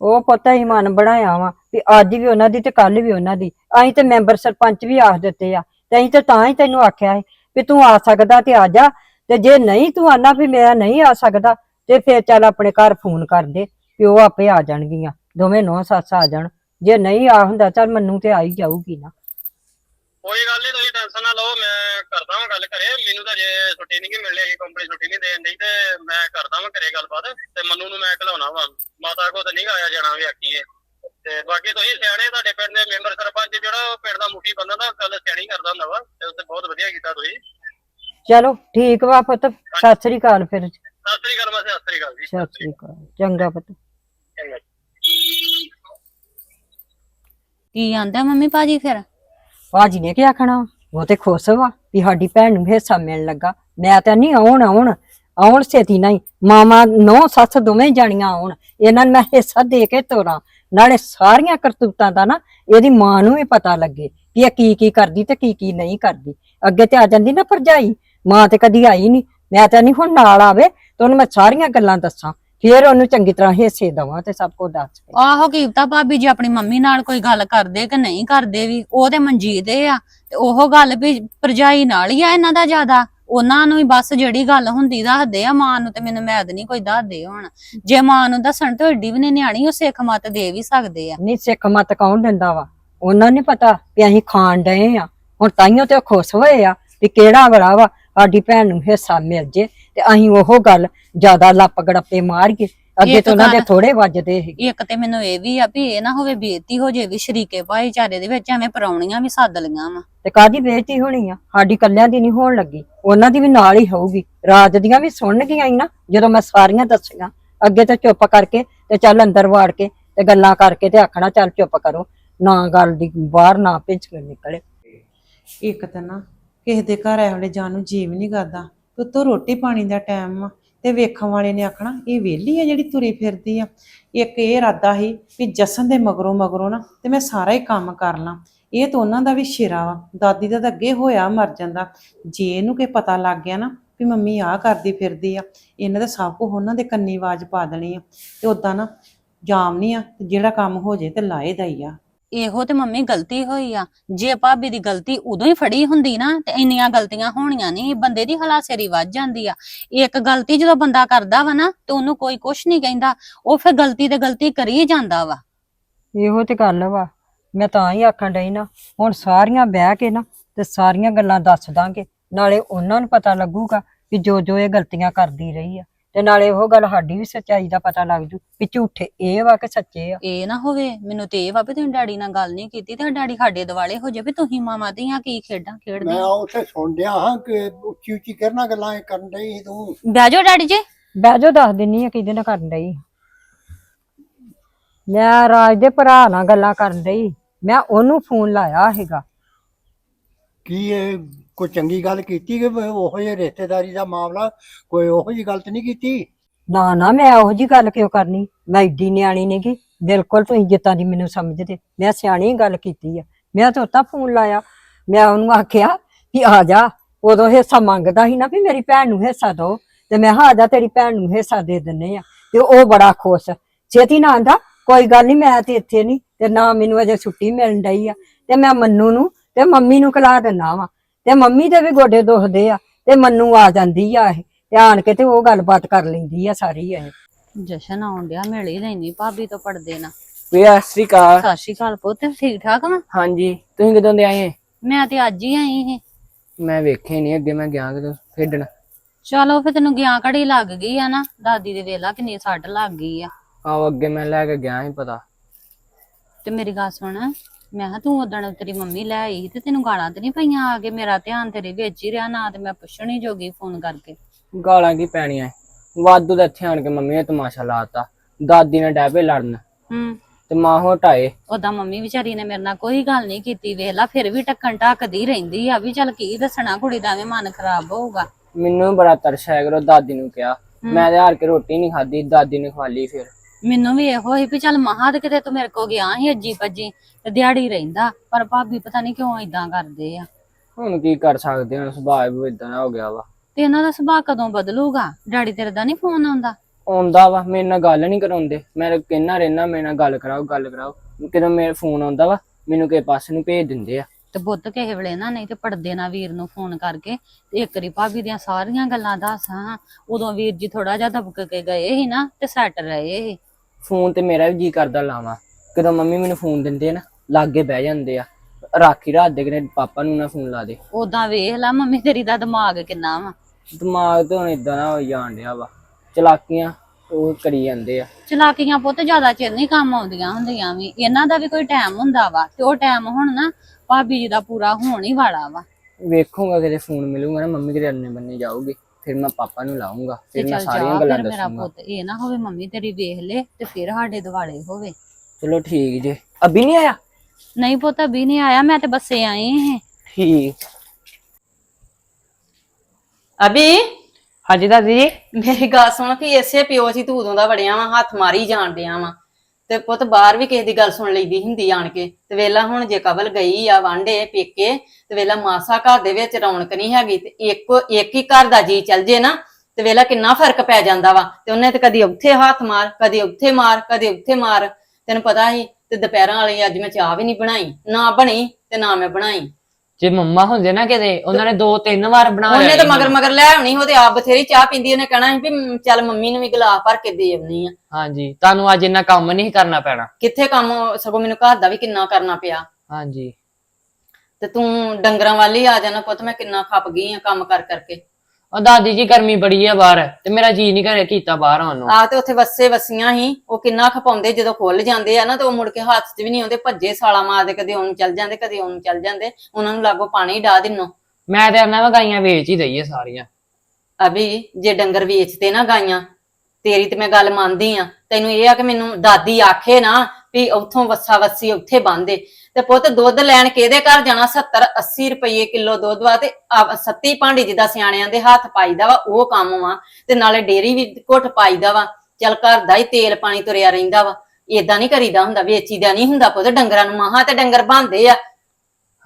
ਉਹ ਪਤਾ ਹੀ ਮਨ ਬਣਾਇਆ ਵਾ ਵੀ ਅੱਜ ਵੀ ਉਹਨਾਂ ਦੀ ਤੇ ਕੱਲ ਵੀ ਉਹਨਾਂ ਦੀ। ਅਸੀਂ ਤੇ ਮੈਂਬਰ ਸਰਪੰਚ ਵੀ ਆਖ ਦਿੱਤੇ ਆ ਤੇ ਅਸੀਂ ਤੇ ਤਾਂ ਹੀ ਤੈਨੂੰ ਆਖਿਆ ਹੈ ਵੀ ਤੂੰ ਆ ਸਕਦਾ ਤੇ ਆ ਜਾ, ਤੇ ਜੇ ਨਹੀਂ ਤੂੰ ਆਨਾ ਵੀ ਮੈਂ ਨਹੀਂ ਆ ਸਕਦਾ, ਤੇ ਫੇਰ ਚੱਲ ਆਪਣੇ ਘਰ ਫੋਨ ਕਰ ਦੇ, ਵੀ ਉਹ ਆਪੇ ਆ ਜਾਣਗੀਆਂ, ਦੋਵੇਂ ਨੌ ਸੱਸ ਆ ਜਾਣ। ਜੇ ਨਹੀਂ ਆ ਹੁੰਦਾ ਚੱਲ ਮੰਨੂ ਤੇ ਆ ਹੀ ਜਾਊਗੀ ਨਾ। ਕੋਈ ਗੱਲ ਨਹੀਂ ਤੁਸੀਂ ਟੈਨਸ਼ਨ ਨਾ ਲਓ, ਮੈਂ ਕਰਦਾ ਹਾਂ ਗੱਲ ਕਰੇ ਮੈਨੂੰ ਤਾਂ ਜੇ ਛੁੱਟੀ ਨਹੀਂ ਕਿ ਮਿਲ ਰਹੀ ਕੰਪਨੀ ਛੁੱਟੀ ਨਹੀਂ ਦੇਣ ਦੀ ਤੇ ਮੈਂ ਕਰਦਾ ਹਾਂ ਕਰੇ ਗੱਲਬਾਤ, ਤੇ ਮੰਨੂ ਨੂੰ ਮੈਂ ਘਲਾਉਣਾ ਵਾ। ਮਾਤਾ ਕੋ ਤਾਂ ਨਹੀਂ ਆਇਆ ਜਾਣਾ ਵੀ ਆਖੀਏ। ਤੇ ਬਾਕੀ ਤੁਸੀਂ ਸਿਆਣੇ, ਤੁਹਾਡੇ ਪਿੰਡ ਦੇ ਮੈਂਬਰ ਸਰਪੰਚ ਉਹ ਪਿੰਡ ਦਾ ਮੁਖੀ ਬੰਦਾ ਦਾ ਗੱਲ ਸਿਆਣੀ ਕਰਦਾ ਹੁੰਦਾ ਵਾ ਤੇ ਉੱਤੇ ਬਹੁਤ ਵਧੀਆ ਕੀਤਾ ਤੁਸੀਂ। ਚਲੋ ਠੀਕ ਵਾ ਪੁੱਤ ਸਤਿ ਸ੍ਰੀ ਅਕਾਲ ਫਿਰ। ਸਤਿ ਸ੍ਰੀ ਅਕਾਲ ਮਾਸੇ ਸਤਿ ਸ੍ਰੀ ਅਕਾਲ ਜੀ ਸਤਿ ਸ੍ਰੀ ਅਕਾਲ। ਚੰਗਾ ਪੁੱਤ ਕੀ ਆਂਦਾ ਮੰਮੀ ਭਾਜੀ ਫਿਰ? ਭਾਜੀ ਨੇ ਕੀ ਆਖਣਾ ਉਹ ਤੇ ਖੁਸ਼ ਵਾ ਵੀ ਸਾਡੀ ਭੈਣ ਨੂੰ ਹਿੱਸਾ ਮਿਲਣ ਲੱਗਾ। ਮੈਂ ਤਾਂ ਨਹੀਂ ਆਉਣ ਆਉਣ ਆਉਣ ਛੇਤੀ ਨਹੀਂ। ਮਾਮਾ ਨੌ ਸੱਸ ਦੋਵੇਂ ਜਾਣੀਆਂ ਆਉਣ। ਇਹਨਾਂ ਨੂੰ ਮੈਂ ਹਿੱਸਾ ਦੇ ਕੇ ਤੋਰਾਂ। ਨਾਲੇ ਸਾਰੀਆਂ ਕਰਤੂਤਾਂ ਦਾ ਨਾ ਇਹਦੀ ਮਾਂ ਨੂੰ ਵੀ ਪਤਾ ਲੱਗੇ ਕਿ ਇਹ ਕੀ ਕੀ ਕਰਦੀ ਤੇ ਕੀ ਕੀ ਨਹੀਂ ਕਰਦੀ। ਅੱਗੇ ਤੇ ਆ ਜਾਂਦੀ ਨਾ ਭਰਜਾਈ, ਮਾਂ ਤੇ ਕਦੀ ਆਈ ਨਹੀਂ। ਮੈਂ ਤਾਂ ਨਹੀਂ ਹੁਣ ਨਾਲ ਆਵੇ ਤੇ ਉਹਨੂੰ ਮੈਂ ਸਾਰੀਆਂ ਗੱਲਾਂ ਦੱਸਾਂ, ਫਿਰ ਉਹਨੂੰ ਚੰਗੀ ਤਰ੍ਹਾਂ ਹਿੱਸੇ ਦਵਾਂ ਤੇ ਸਭ ਕੁਝ ਦੱਸ ਕੇ। ਆਹੋ ਕੀਪਤਾ ਭਾਬੀ ਜੀ ਆਪਣੀ ਮੰਮੀ ਨਾਲ ਕੋਈ ਗੱਲ ਕਰਦੇ ਕਿ ਨਹੀਂ ਕਰਦੇ ਵੀ, ਉਹ ਤੇ ਮਨਜੀਤ ਆ ਤੇ ਉਹ ਗੱਲ ਵੀ ਭਰਜਾਈ ਨਾਲ ਹੀ ਆ ਇਹਨਾਂ ਦਾ ਜ਼ਿਆਦਾ। ਉਹਨਾਂ ਨੂੰ ਹੀ ਬਸ ਜਿਹੜੀ ਗੱਲ ਹੁੰਦੀ ਦੱਸਦੇ ਆ, ਮਾਂ ਨੂੰ ਤੇ ਮੈਨੂੰ ਮੈਦ ਨਹੀਂ ਕੋਈ ਦੱਸਦੇ ਹੁਣ। ਜੇ ਮਾਂ ਨੂੰ ਦੱਸਣ ਤੇ ਏਡੀ ਵੀ ਨਹੀਂ ਨਿਆਣੀ, ਉਹ ਸਿੱਖ ਮਤ ਦੇ ਵੀ ਸਕਦੇ ਆ। ਨਹੀਂ, ਸਿੱਖ ਮਤ ਕੌਣ ਦਿੰਦਾ ਵਾ? ਉਹਨਾਂ ਨੇ ਪਤਾ ਵੀ ਅਸੀਂ ਖਾਣ ਡਏ ਆ। ਹੁਣ ਤਾਈਓ ਤੇ ਉਹ ਖੁਸ਼ ਹੋਏ ਆ ਵੀ ਕਿਹੜਾ ਬੜਾ ਵਾ, ਸਾਡੀ ਭੈਣ ਨੂੰ ਹਿੱਸਾ ਮਿਲ ਜੇ ਤੇ ਅਸੀਂ ਉਹ ਗੱਲ ਜ਼ਿਆਦਾ ਲੱਪ ਗੜੱਪੇ ਮਾਰੀਏ। ਅੱਗੇ ਤੋਂ ਉਹਨਾਂ ਦੇ ਥੋੜੇ ਵੱਜਦੇ ਸੀ। ਇੱਕ ਤੇ ਮੈਨੂੰ ਇਹ ਵੀ ਆ ਵੀ ਇਹ ਨਾ ਹੋਵੇ ਬੇਇੱਜ਼ਤੀ ਹੋ ਜੇ ਵੀ ਸ਼ਰੀਕੇ ਭਾਈਚਾਰੇ ਦੇ ਵਿੱਚ ਐਵੇਂ ਪਰਾਉਣੀਆਂ ਵੀ ਸੱਦ ਲਈਆਂ ਵਾ। ਤੇ ਕਾਦੀ ਬੇਇੱਜ਼ਤੀ ਹੋਣੀ ਆ? ਸਾਡੀ ਕੱਲਿਆਂ ਦੀ ਨਹੀਂ ਹੋਣ ਲੱਗੀ। ਉਹਨਾਂ ਦੀ ਵੀ ਨਾਲ ਹੀ ਹੋਊਗੀ। ਰਾਜ ਦੀਆਂ ਵੀ ਸੁਣਨਗੀਆਂ ਹੀ ਨਾ ਜਦੋਂ ਮੈਂ ਸਾਰੀਆਂ ਦੱਸੀਆਂ। ਅੱਗੇ ਤੇ ਚੁੱਪ ਕਰਕੇ ਤੇ ਚੱਲ ਅੰਦਰ ਵਾੜ ਕੇ ਤੇ ਗੱਲਾਂ ਕਰਕੇ ਤੇ ਆਖਣਾ ਚੱਲ ਚੁੱਪ ਕਰੋ। ਨਾ ਗੱਲ ਦੀ ਬਾਹਰ ਨਾ ਭਿੱਜ ਕੇ ਨਿਕਲੇ। ਇੱਕ ਤਾਂ ਨਾ ਕਿਸੇ ਦੇ ਘਰ ਜਿਹੇ ਜਾਣ ਨੂੰ ਜੀਵ ਨਹੀਂ ਕਰਦਾ। ਤੇ ਰੋਟੀ ਪਾਣੀ ਦਾ ਟਾਈਮ ਆ। ਤੇ ਵੇਖਣ ਵਾਲੇ ਨੇ ਆਖਣਾ, ਇਹ ਵਿਹਲੀ ਆ ਜਿਹੜੀ ਤੁਰੀ ਫਿਰਦੀ ਆ। ਇੱਕ ਇਹ ਇਰਾਦਾ ਸੀ ਵੀ ਜਸਨ ਦੇ ਮਗਰੋਂ ਮਗਰੋਂ ਨਾ ਤੇ ਮੈਂ ਸਾਰਾ ਹੀ ਕੰਮ ਕਰ ਲਾਂ। ਇਹ ਤਾਂ ਉਹਨਾਂ ਦਾ ਵੀ ਸ਼ੇਰਾ ਵਾ, ਦਾਦੀ ਦਾ ਤਾਂ ਅੱਗੇ ਹੋਇਆ ਮਰ ਜਾਂਦਾ। ਜੇ ਇਹਨੂੰ ਕਿ ਪਤਾ ਲੱਗ ਗਿਆ ਨਾ ਵੀ ਮੰਮੀ ਆਹ ਕਰਦੀ ਫਿਰਦੀ ਆ, ਇਹਨਾਂ ਦਾ ਸਭ ਕੁਝ ਉਹਨਾਂ ਦੇ ਕੰਨੀ ਆਵਾਜ਼ ਪਾ ਦੇਣੀ ਆ। ਤੇ ਉਦਾਂ ਨਾ ਜਾਮ ਨਹੀਂ ਆ ਜਿਹੜਾ ਕੰਮ ਹੋ ਜੇ ਤੇ ਲਾਏ ਦਾ ਹੀ ਆ। ਇਹੋ ਤੇ ਮੰਮੀ ਗਲਤੀ ਹੋਈ ਆ। ਜੇ ਭਾਬੀ ਦੀ ਗਲਤੀ ਉਦੋਂ ਹੀ ਫੜੀ ਹੁੰਦੀ ਨਾ, ਤੇ ਇੰਨੀਆਂ ਗਲਤੀਆਂ ਹੋਣੀਆਂ ਨਹੀਂ, ਬੰਦੇ ਦੀ ਹਲਾਸੇਰੀ ਵੱਧ ਜਾਂਦੀ ਆ। ਇੱਕ ਗਲਤੀ ਜਦੋਂ ਬੰਦਾ ਕਰਦਾ ਵਾ ਨਾ, ਤੇ ਉਹਨੂੰ ਕੋਈ ਕੁਛ ਨਹੀਂ ਕਹਿੰਦਾ, ਉਹ ਫਿਰ ਗਲਤੀ ਤੇ ਗਲਤੀ ਕਰੀ ਜਾਂਦਾ ਵਾ। ਇਹੋ ਤੇ ਗੱਲ ਵਾ। ਮੈਂ ਤਾਂ ਹੀ ਆਖਣ ਡਈ ਨਾ, ਹੁਣ ਸਾਰੀਆਂ ਬਹਿ ਕੇ ਨਾ, ਤੇ ਸਾਰੀਆਂ ਗੱਲਾਂ ਦੱਸ ਦਾਂਗੇ। ਨਾਲੇ ਉਹਨਾਂ ਨੂੰ ਪਤਾ ਲੱਗੂਗਾ ਕਿ ਜੋ ਜੋ ਇਹ ਗਲਤੀਆਂ ਕਰਦੀ ਰਹੀ ਆ। ਤੇ ਨਾਲੇ ਉਹ ਗੱਲ ਸਾਡੀ ਵੀ ਸੱਚਾਈ ਦਾ ਪਤਾ ਲੱਗ ਜੂ ਵੀ ਝੂਠੇ ਇਹ ਵਾ ਕਿ ਸੱਚੇ ਆ। ਇਹ ਨਾ ਹੋਵੇ ਮੈਨੂੰ ਤੇ ਇਹ ਵਾ ਵੀ ਤੁਸੀਂ ਡੈਡੀ ਨਾਲ ਗੱਲ ਨਹੀਂ ਕੀਤੀ ਤੇ ਡੈਡੀ ਸਾਡੇ ਦਿਵਾਲੇ ਹੋ ਜਾਵੇ ਵੀ ਤੁਸੀਂ ਮਾਮਾ ਦੀਆਂ ਕੀ ਖੇਡਾਂ ਖੇਡਦੇ? ਮੈਂ ਉੱਥੇ ਸੁਣ ਡਿਆ ਹਾਂ ਕਿ ਉੱਚੀ ਉੱਚੀ ਕਿਰਨਾਂ ਗੱਲਾਂ ਇਹ ਕਰਨ ਡਈ ਸੀ ਤੂੰ? ਬਹਿ ਜਾਓ ਡੈਡੀ ਜੀ। ਬਹਿ ਜਾ ਦੱਸ ਦਿੰਨੀ ਆ ਕਿਹਦੇ ਨਾਲ ਕਰਨ ਡਈ ਮੈਂ ਰਾਜ ਦੇ ਭਰਾ ਨਾਲ ਗੱਲਾਂ ਕਰਨ ਡਈ। ਮੈਂ ਉਹਨੂੰ ਫੋਨ ਲਾਇਆ ਹੈਗਾ ਕੀ ਇਹ ਕੋਈ ਚੰਗੀ ਗੱਲ ਕੀਤੀ ਕਿ ਉਹੋ ਜਿਹੇ ਰਿਸ਼ਤੇਦਾਰੀ ਦਾ ਮਾਮਲਾ ਕੋਈ ਉਹੋ ਜਿਹੀ ਗਲਤ ਨਹੀਂ ਕੀਤੀ? ਨਾ ਨਾ, ਮੈਂ ਉਹੋ ਜੀ ਗੱਲ ਕਿਉਂ ਕਰਨੀ? ਮੈਂ ਏਡੀ ਨਿਆਣੀ ਨਹੀਂਗੀ ਬਿਲਕੁਲ ਤੁਸੀਂ ਜਿੱਤਾਂ ਦੀ ਮੈਨੂੰ ਸਮਝਦੇ। ਮੈਂ ਸਿਆਣੀ ਗੱਲ ਕੀਤੀ ਆ। ਮੈਂ ਤਾਂ ਉੱਤਾ ਫੋਨ ਲਾਇਆ। ਮੈਂ ਉਹਨੂੰ ਆਖਿਆ ਕਿ ਆ ਜਾ। ਉਦੋਂ ਹਿੱਸਾ ਮੰਗਦਾ ਸੀ ਨਾ ਵੀ ਮੇਰੀ ਭੈਣ ਨੂੰ ਹਿੱਸਾ ਦਿਓ। ਤੇ ਮੈਂ ਕਿਹਾ, ਆ ਜਾ, ਤੇਰੀ ਭੈਣ ਨੂੰ ਹਿੱਸਾ ਦੇ ਦਿੰਨੇ ਆ। ਤੇ ਉਹ ਬੜਾ ਖੁਸ਼। ਛੇਤੀ ਨਾ ਆਂਦਾ। ਕੋਈ ਗੱਲ ਨਹੀਂ ਮੈਂ ਤੇ ਇੱਥੇ ਨਹੀਂ ਤੇ ਨਾ ਮੈਨੂੰ ਅਜੇ ਛੁੱਟੀ ਮਿਲਣ ਡਈ ਆ। ਤੇ ਮੈਂ ਮੰਨੂ ਨੂੰ ਤੇ ਮੰਮੀ ਨੂੰ ਕਲਾ ਦਿੰਨਾ ਵਾ। ਤੇ ਮੰਮੀ ਦੇ ਵੀ ਗੋਡੇ ਦੁਖਦੇ ਆ ਤੇ ਮੰਨੂ ਆ ਜਾਂਦੀ ਆ ਇਹ ਆਣ ਕੇ ਤੇ ਉਹ ਗੱਲਬਾਤ ਕਰ ਲੈਂਦੀ ਆ ਸਾਰੀ ਇਹ। ਜਸ਼ਨ ਆਉਣ ਡਿਆ ਮਿਲ ਹੀ ਲੈਣੀ ਭਾਬੀ ਤੋਂ ਪੜਦੇ ਨਾ ਵੀ ਸਤਿ ਸ਼੍ਰੀ ਅਕਾਲ। ਸਤਿ ਸ਼੍ਰੀ ਅਕਾਲ ਪੁੱਤ ਠੀਕ ਠਾਕ ਵਾ? ਹਾਂਜੀ ਤੁਸੀਂ ਕਦੋਂ ਦੇ ਆਏ? ਮੈਂ ਤੇ ਅੱਜ ਹੀ ਆਈ ਸੀ। ਮੈਂ ਵੇਖੇ ਨਹੀਂ ਅੱਗੇ ਮੈਂ ਗਿਆ ਕਦੋਂ ਖੇਡਣ। ਚਲੋ ਫਿਰ ਤੈਨੂੰ ਗਿਆ ਘੜੀ ਲੱਗ ਗਈ ਆ ਨਾ ਦਾਦੀ ਦੇ ਵੇਲਾ ਕਿੰਨੀ ਸੱਟ ਲੱਗ ਗਈ ਆ। ਆਹ ਅੱਗੇ ਮੈਂ ਲੈ ਕੇ ਗਿਆ ਸੀ ਪਤਾ। ਤੇ ਮੇਰੀ ਗੱਲ ਸੁਣ ਮੈਂ ਕਿਹਾ ਤੂੰ ਉਦਣ ਤੇਰੀ ਮੰਮੀ ਲੈ ਆਈ ਸੀ ਤੇ ਤੈਨੂੰ ਗਾਲਾਂ ਤੇ ਨਹੀਂ ਪਈਆਂ ਆ ਕੇ ਮੇਰਾ ਧਿਆਨ ਤੇਰੇ ਵਿੱਚ ਹੀ ਰਿਹਾ ਨਾ ਤੇ ਮੈਂ ਪੁੱਛਣੀ ਜੋਗੀ ਫੋਨ ਕਰਕੇ। ਗਾਲਾਂ ਕੀ ਪੈਣੀਆਂ? ਵਾਧੂ ਦਾ ਇੱਥੇ ਆਣ ਕੇ ਮੰਮੀ ਨੇ ਤਮਾਸ਼ਾ ਲਾਤਾ ਦਾਦੀ ਨੇ ਡੈਪੇ ਲੜਨ। ਹੂੰ। ਤੇ ਮਾਂ ਹਟਾਏ ਉਦਾਂ ਮੰਮੀ ਵਿਚਾਰੀ ਨੇ ਮੇਰੇ ਨਾਲ ਕੋਈ ਗੱਲ ਨਹੀਂ ਕੀਤੀ ਵੇਖ ਲਾ ਫਿਰ ਵੀ ਟੱਕਣ ਟੱਕਦੀ ਰਹਿੰਦੀ ਆ ਵੀ ਚੱਲ ਕੀ ਦੱਸਣਾ ਕੁੜੀ ਦਾ ਐਵੇਂ ਮਨ ਖਰਾਬ ਹੋਊਗਾ। ਮੈਨੂੰ ਬੜਾ ਤਰਸ ਆਇਆ ਕਰੋ ਦਾਦੀ ਨੂੰ ਕਿਹਾ। ਮੈਂ ਤੇ ਹਾਰ ਕੇ ਰੋਟੀ ਨਹੀਂ ਖਾਦੀ ਦਾਦੀ ਨੇ ਖਵਾ ਲਈ ਫਿਰ। ਮੈਨੂੰ ਵੀ ਇਹੋ ਹੀ ਵੀ ਚੱਲ ਮਹਾ ਤੇ ਕਿਤੇ ਤੂੰ ਮੇਰੇ ਕੋ ਗਿਆ ਸੀ ਅੱਜੀ ਭੱਜੀ ਤੇ ਦਿਹਾੜੀ ਰਹਿੰਦਾ ਪਰ ਭਾਬੀ ਪਤਾ ਨਹੀਂ ਕਿਉਂ ਇਦਾਂ ਕਰਦੇ ਆ। ਹੁਣ ਕੀ ਕਰ ਸਕਦੇ ਹਾਂ ਸੁਭਾਅ ਵੀ ਇਦਾਂ ਦਾ ਹੋ ਗਿਆ ਵਾ। ਤੇ ਇਹਨਾਂ ਦਾ ਸੁਭਾਅ ਕਦੋਂ ਬਦਲੂਗਾ? ਡੈਡੀ ਤੇਰੇ ਦਾ ਨਹੀਂ ਫੋਨ ਆਉਂਦਾ? ਆਉਂਦਾ ਵਾ ਮੇਰੇ ਨਾਲ ਗੱਲ ਨਹੀਂ ਕਰਾਉਂਦੇ। ਮੈਂ ਕਹਿਣਾ ਰਹਿਣਾ ਮੇਰੇ ਨਾਲ ਗੱਲ ਕਰਾਓ ਗੱਲ ਕਰਾਓ। ਕਿਦੋਂ ਮੇਰੇ ਫੋਨ ਆਉਂਦਾ ਵਾ ਮੈਨੂੰ ਕਿਸੇ ਪਾਸੇ ਨੂੰ ਭੇਜ ਦਿੰਦੇ ਆ। ਤੇ ਬੁੱਧ ਕਿਸੇ ਵੇਲੇ ਨਾ ਨਹੀਂ ਤੇ ਪੜਦੇ ਨਾ ਵੀਰ ਨੂੰ ਫੋਨ ਕਰਕੇ ਤੇ ਇੱਕ ਵਾਰੀ ਭਾਬੀ ਦੀਆਂ ਸਾਰੀਆਂ ਗੱਲਾਂ ਦੱਸ ਹਾਂ। ਉਦੋਂ ਵੀਰ ਜੀ ਥੋੜਾ ਜਿਹਾ ਦਬਕ ਕੇ ਗਏ ਸੀ ਨਾ ਤੇ ਸੈੱਟ ਰਹੇ ਸੀ। ਫੋਨ ਤੇ ਮੇਰਾ ਵੀ ਜੀ ਕਰਦਾ ਲਾਵਾਂ। ਕਦੋਂ ਮੰਮੀ ਮੈਨੂੰ ਫੋਨ ਦਿੰਦੇ ਆ ਨਾ ਲਾਗੇ ਬਹਿ ਜਾਂਦੇ ਆ। ਰਾਖੀ ਰਾਤ ਦੇ ਕਿਨੇ ਪਾਪਾ ਨੂੰ ਨਾ ਫੋਨ ਲਾ ਦੇ। ਉਦਾਂ ਵੇਖ ਲੈ ਮੰਮੀ ਤੇਰੀ ਦਾ ਦਿਮਾਗ ਕਿੰਨਾ ਵਾ। ਦਿਮਾਗ ਤੇ ਹੁਣ ਇਦਾਂ ਦਾ ਹੋ ਜਾਣ ਡਿਆ ਵਾ। ਚਲਾਕੀਆਂ ਉਹ ਕਰੀ ਜਾਂਦੇ ਆ। ਚਲਾਕੀਆਂ ਪੁੱਤ ਜ਼ਿਆਦਾ ਚਿਰ ਨਹੀਂ ਕੰਮ ਆਉਂਦੀਆਂ ਹੁੰਦੀਆਂ ਵੀ। ਇਹਨਾਂ ਦਾ ਵੀ ਕੋਈ ਟਾਈਮ ਹੁੰਦਾ ਵਾ ਤੇ ਉਹ ਟਾਈਮ ਹੁਣ ਨਾ ਭਾਬੀ ਜੀ ਦਾ ਪੂਰਾ ਹੋਣ ਹੀ ਵਾਲਾ ਵਾ। ਵੇਖੂਗਾ ਕਿਤੇ ਫੋਨ ਮਿਲੂਗਾ ਨਾ ਮੰਮੀ ਕਿਤੇ ਅੰਨੇ ਬੰਨੇ ਜਾਊਗੀ। ਫਿਰ ਮੈਂ ਪਾਪਾ ਨੂੰ ਲਾਉਂਗਾ ਤੇ ਫਿਰ ਮੈਂ ਚੱਲ ਸਾਰੀਆਂ ਜਾ ਗੱਲਾਂ ਫਿਰ ਮੇਰਾ ਦੱਸੂਗਾ। ਪੁੱਤ ਇਹ ਨਾ ਹੋਵੇ ਮੰਮੀ ਤੇਰੀ ਵੇਖ ਲੇ ਤੇ ਫਿਰ ਸਾਡੇ ਦਿਵਾਲੇ ਹੋਵੇ। ਚਲੋ ਠੀਕ ਜੇ। ਅਭੀ ਨਹੀਂ ਆਇਆ? ਨਹੀਂ ਪੁੱਤ ਅਭੀ ਨਹੀਂ ਆਇਆ ਮੈਂ ਤੇ ਬੱਸੇ ਆਈ ਹਾਂ ਠੀਕ। ਅਬੀ ਹਾਂਜੀ ਦਾਦੀ ਜੀ। ਮੇਰੀ ਗੱਲ ਸੁਣ ਕਿ ਇਸੇ ਪਿਓ ਸੀ ਤੂੰ ਉਦੋਂ ਦਾ ਵੜਿਆ ਵਾ ਹੱਥ ਮਾਰੀ ਜਾਣ ਡਿਆ ਵਾ। ਤੇ ਪੁੱਤ ਬਾਹਰ ਵੀ ਕਿਸੇ ਦੀ ਗੱਲ ਸੁਣ ਲਈਦੀ ਹੁੰਦੀ ਆਣ ਕੇ। ਤੇ ਵੇਲਾ ਹੁਣ ਜੇ ਕਬਲ ਗਈ ਆ ਵਾਂਡੇ ਪੇਕੇ, ਤੇ ਵੇਲਾ ਮਾਸਾ ਘਰ ਦੇ ਵਿੱਚ ਰੌਣਕ ਨਹੀਂ ਹੈਗੀ, ਤੇ ਇੱਕੋ, ਇੱਕ ਹੀ ਘਰ ਦਾ ਜੀ ਚੱਲ ਜੇ ਨਾ, ਤੇ ਵੇਲਾ ਕਿੰਨਾ ਫ਼ਰਕ ਪੈ ਜਾਂਦਾ ਵਾ। ਤੇ ਉਹਨੇ ਤੇ ਕਦੀ ਉੱਥੇ ਹੱਥ ਮਾਰ, ਕਦੀ ਉੱਥੇ ਮਾਰ, ਕਦੀ ਉੱਥੇ ਮਾਰ। ਤੈਨੂੰ ਪਤਾ ਹੀ ਤੇ ਦੁਪਹਿਰਾਂ ਵਾਲੀ ਅੱਜ ਮੈਂ ਚਾਹ ਵੀ ਨਹੀਂ ਬਣਾਈ, ਨਾ ਬਣੀ ਤੇ ਨਾ ਮੈਂ ਬਣਾਈ। ਜੇ ਮੰਮਾ ਹੁੰਦੇ ਨਾ ਕਿਤੇ ਉਹਨਾਂ ਨੇ ਦੋ ਤਿੰਨ ਵਾਰ ਬਣਾ ਉਹਨੇ ਤਾਂ ਮਗਰ ਮਗਰ ਲੈ ਆਉਣੀ ਉਹਦੇ ਆਪ ਬਥੇਰੀ ਚਾਹ ਪੀਂਦੀ ਉਹਨੇ ਕਹਿਣਾ ਸੀ ਵੀ ਮ, ਚੱਲ ਮੰਮੀ ਨੂੰ ਵੀ ਗਲਾਸ ਭਰ ਕੇ ਦੇ ਆਉਣੀ ਆ ਹਾਂਜੀ ਤੁਹਾਨੂੰ ਅੱਜ ਇੰਨਾ ਕੰਮ ਨਹੀਂ ਕਰਨਾ ਪੈਣਾ। ਕਿੱਥੇ ਕੰਮ ਸਗੋਂ ਮੈਨੂੰ ਘਰ ਦਾ ਵੀ ਕਿੰਨਾ ਕਰਨਾ ਪਿਆ। ਹਾਂਜੀ। ਤੇ ਤੂੰ ਡੰਗਰਾਂ ਵਾਲੀ ਆ ਜਾਣਾ ਪੁੱਤ ਮੈਂ ਕਿੰਨਾ ਖੱਪ ਗਈ ਆ ਕੰਮ ਕਰ ਕਰਕੇ। ਉਹ ਦਾਦੀ ਜੀ ਗਰਮੀ ਬੜੀ ਆ ਬਾਹਰ ਤੇ ਮੇਰਾ ਜੀ ਨਹੀਂ ਕਰੇ ਕੀਤਾ ਬਾਹਰ ਆਉਣ ਨੂੰ। ਆ ਤੇ ਉੱਥੇ ਵੱਸੇ ਵਸੀਆਂ ਹੀ ਉਹ ਕਿੰਨਾ ਖਪਾਉਂਦੇ ਜਦੋਂ ਖੁੱਲ ਜਾਂਦੇ ਆ ਨਾ ਤੇ ਉਹ ਮੁੜ ਕੇ ਹੱਥ 'ਚ ਵੀ ਨਹੀਂ ਆਉਂਦੇ ਭੱਜੇ ਸਾਲਾ ਮਾਰਦੇ ਕਦੇ ਉਹਨੂੰ ਚੱਲ ਜਾਂਦੇ ਕਦੇ ਉਹਨੂੰ ਚੱਲ ਜਾਂਦੇ ਉਹਨਾਂ ਨੂੰ ਲਾਗੋ ਪਾਣੀ ਡਾ ਦਿੰਨੋ। ਮੈਂ ਤੇ ਉਹਨਾਂ ਗਾਈਆਂ ਵੇਚ ਹੀ ਦਈਏ ਸਾਰੀਆਂ। ਅਭੀ ਜੇ ਡੰਗਰ ਵੇਚਦੇ ਨਾ ਗਾਈਆਂ ਤੇਰੀ ਤੇ ਮੈਂ ਗੱਲ ਮੰਨਦੀ ਆ ਤੈਨੂੰ ਇਹ ਆ ਕਿ ਮੈਨੂੰ ਦਾਦੀ ਆਖੇ ਨਾ ਵੀ ਉੱਥੋਂ ਵੱਸਾ ਵੱਸੀ ਉੱਥੇ ਬੰਦੇ ਤੇ ਪੁੱਤ ਦੁੱਧ ਲੈਣ ਕਿਹਦੇ ਘਰ ਜਾਣਾ? 70 80 ਰੁਪਏ ਕਿਲੋ ਦੁੱਧ ਵਾ ਤੇ ਆ- ਸੱਤੀ ਭਾਂਡੀ ਜਿੱਦਾਂ ਸਿਆਣਿਆਂ ਦੇ ਹੱਥ ਪਾਈਦਾ ਵਾ ਉਹ ਕੰਮ ਵਾ। ਤੇ ਨਾਲੇ ਡੇਰੀ ਵੀ ਘੁੱਟ ਪਾਈਦਾ ਵਾ। ਚੱਲ ਘਰ ਦਾ ਹੀ ਤੇਲ ਪਾਣੀ ਤੁਰਿਆ ਰਹਿੰਦਾ ਵਾ। ਏਦਾਂ ਨਹੀਂ ਕਰੀਦਾ ਹੁੰਦਾ ਵੇਚੀਦਾ ਨਹੀਂ ਹੁੰਦਾ ਪੁੱਤ। ਡੰਗਰਾਂ ਨੂੰ ਮਹਾ ਤੇ ਡੰਗਰ ਬੰਦੇ ਆ।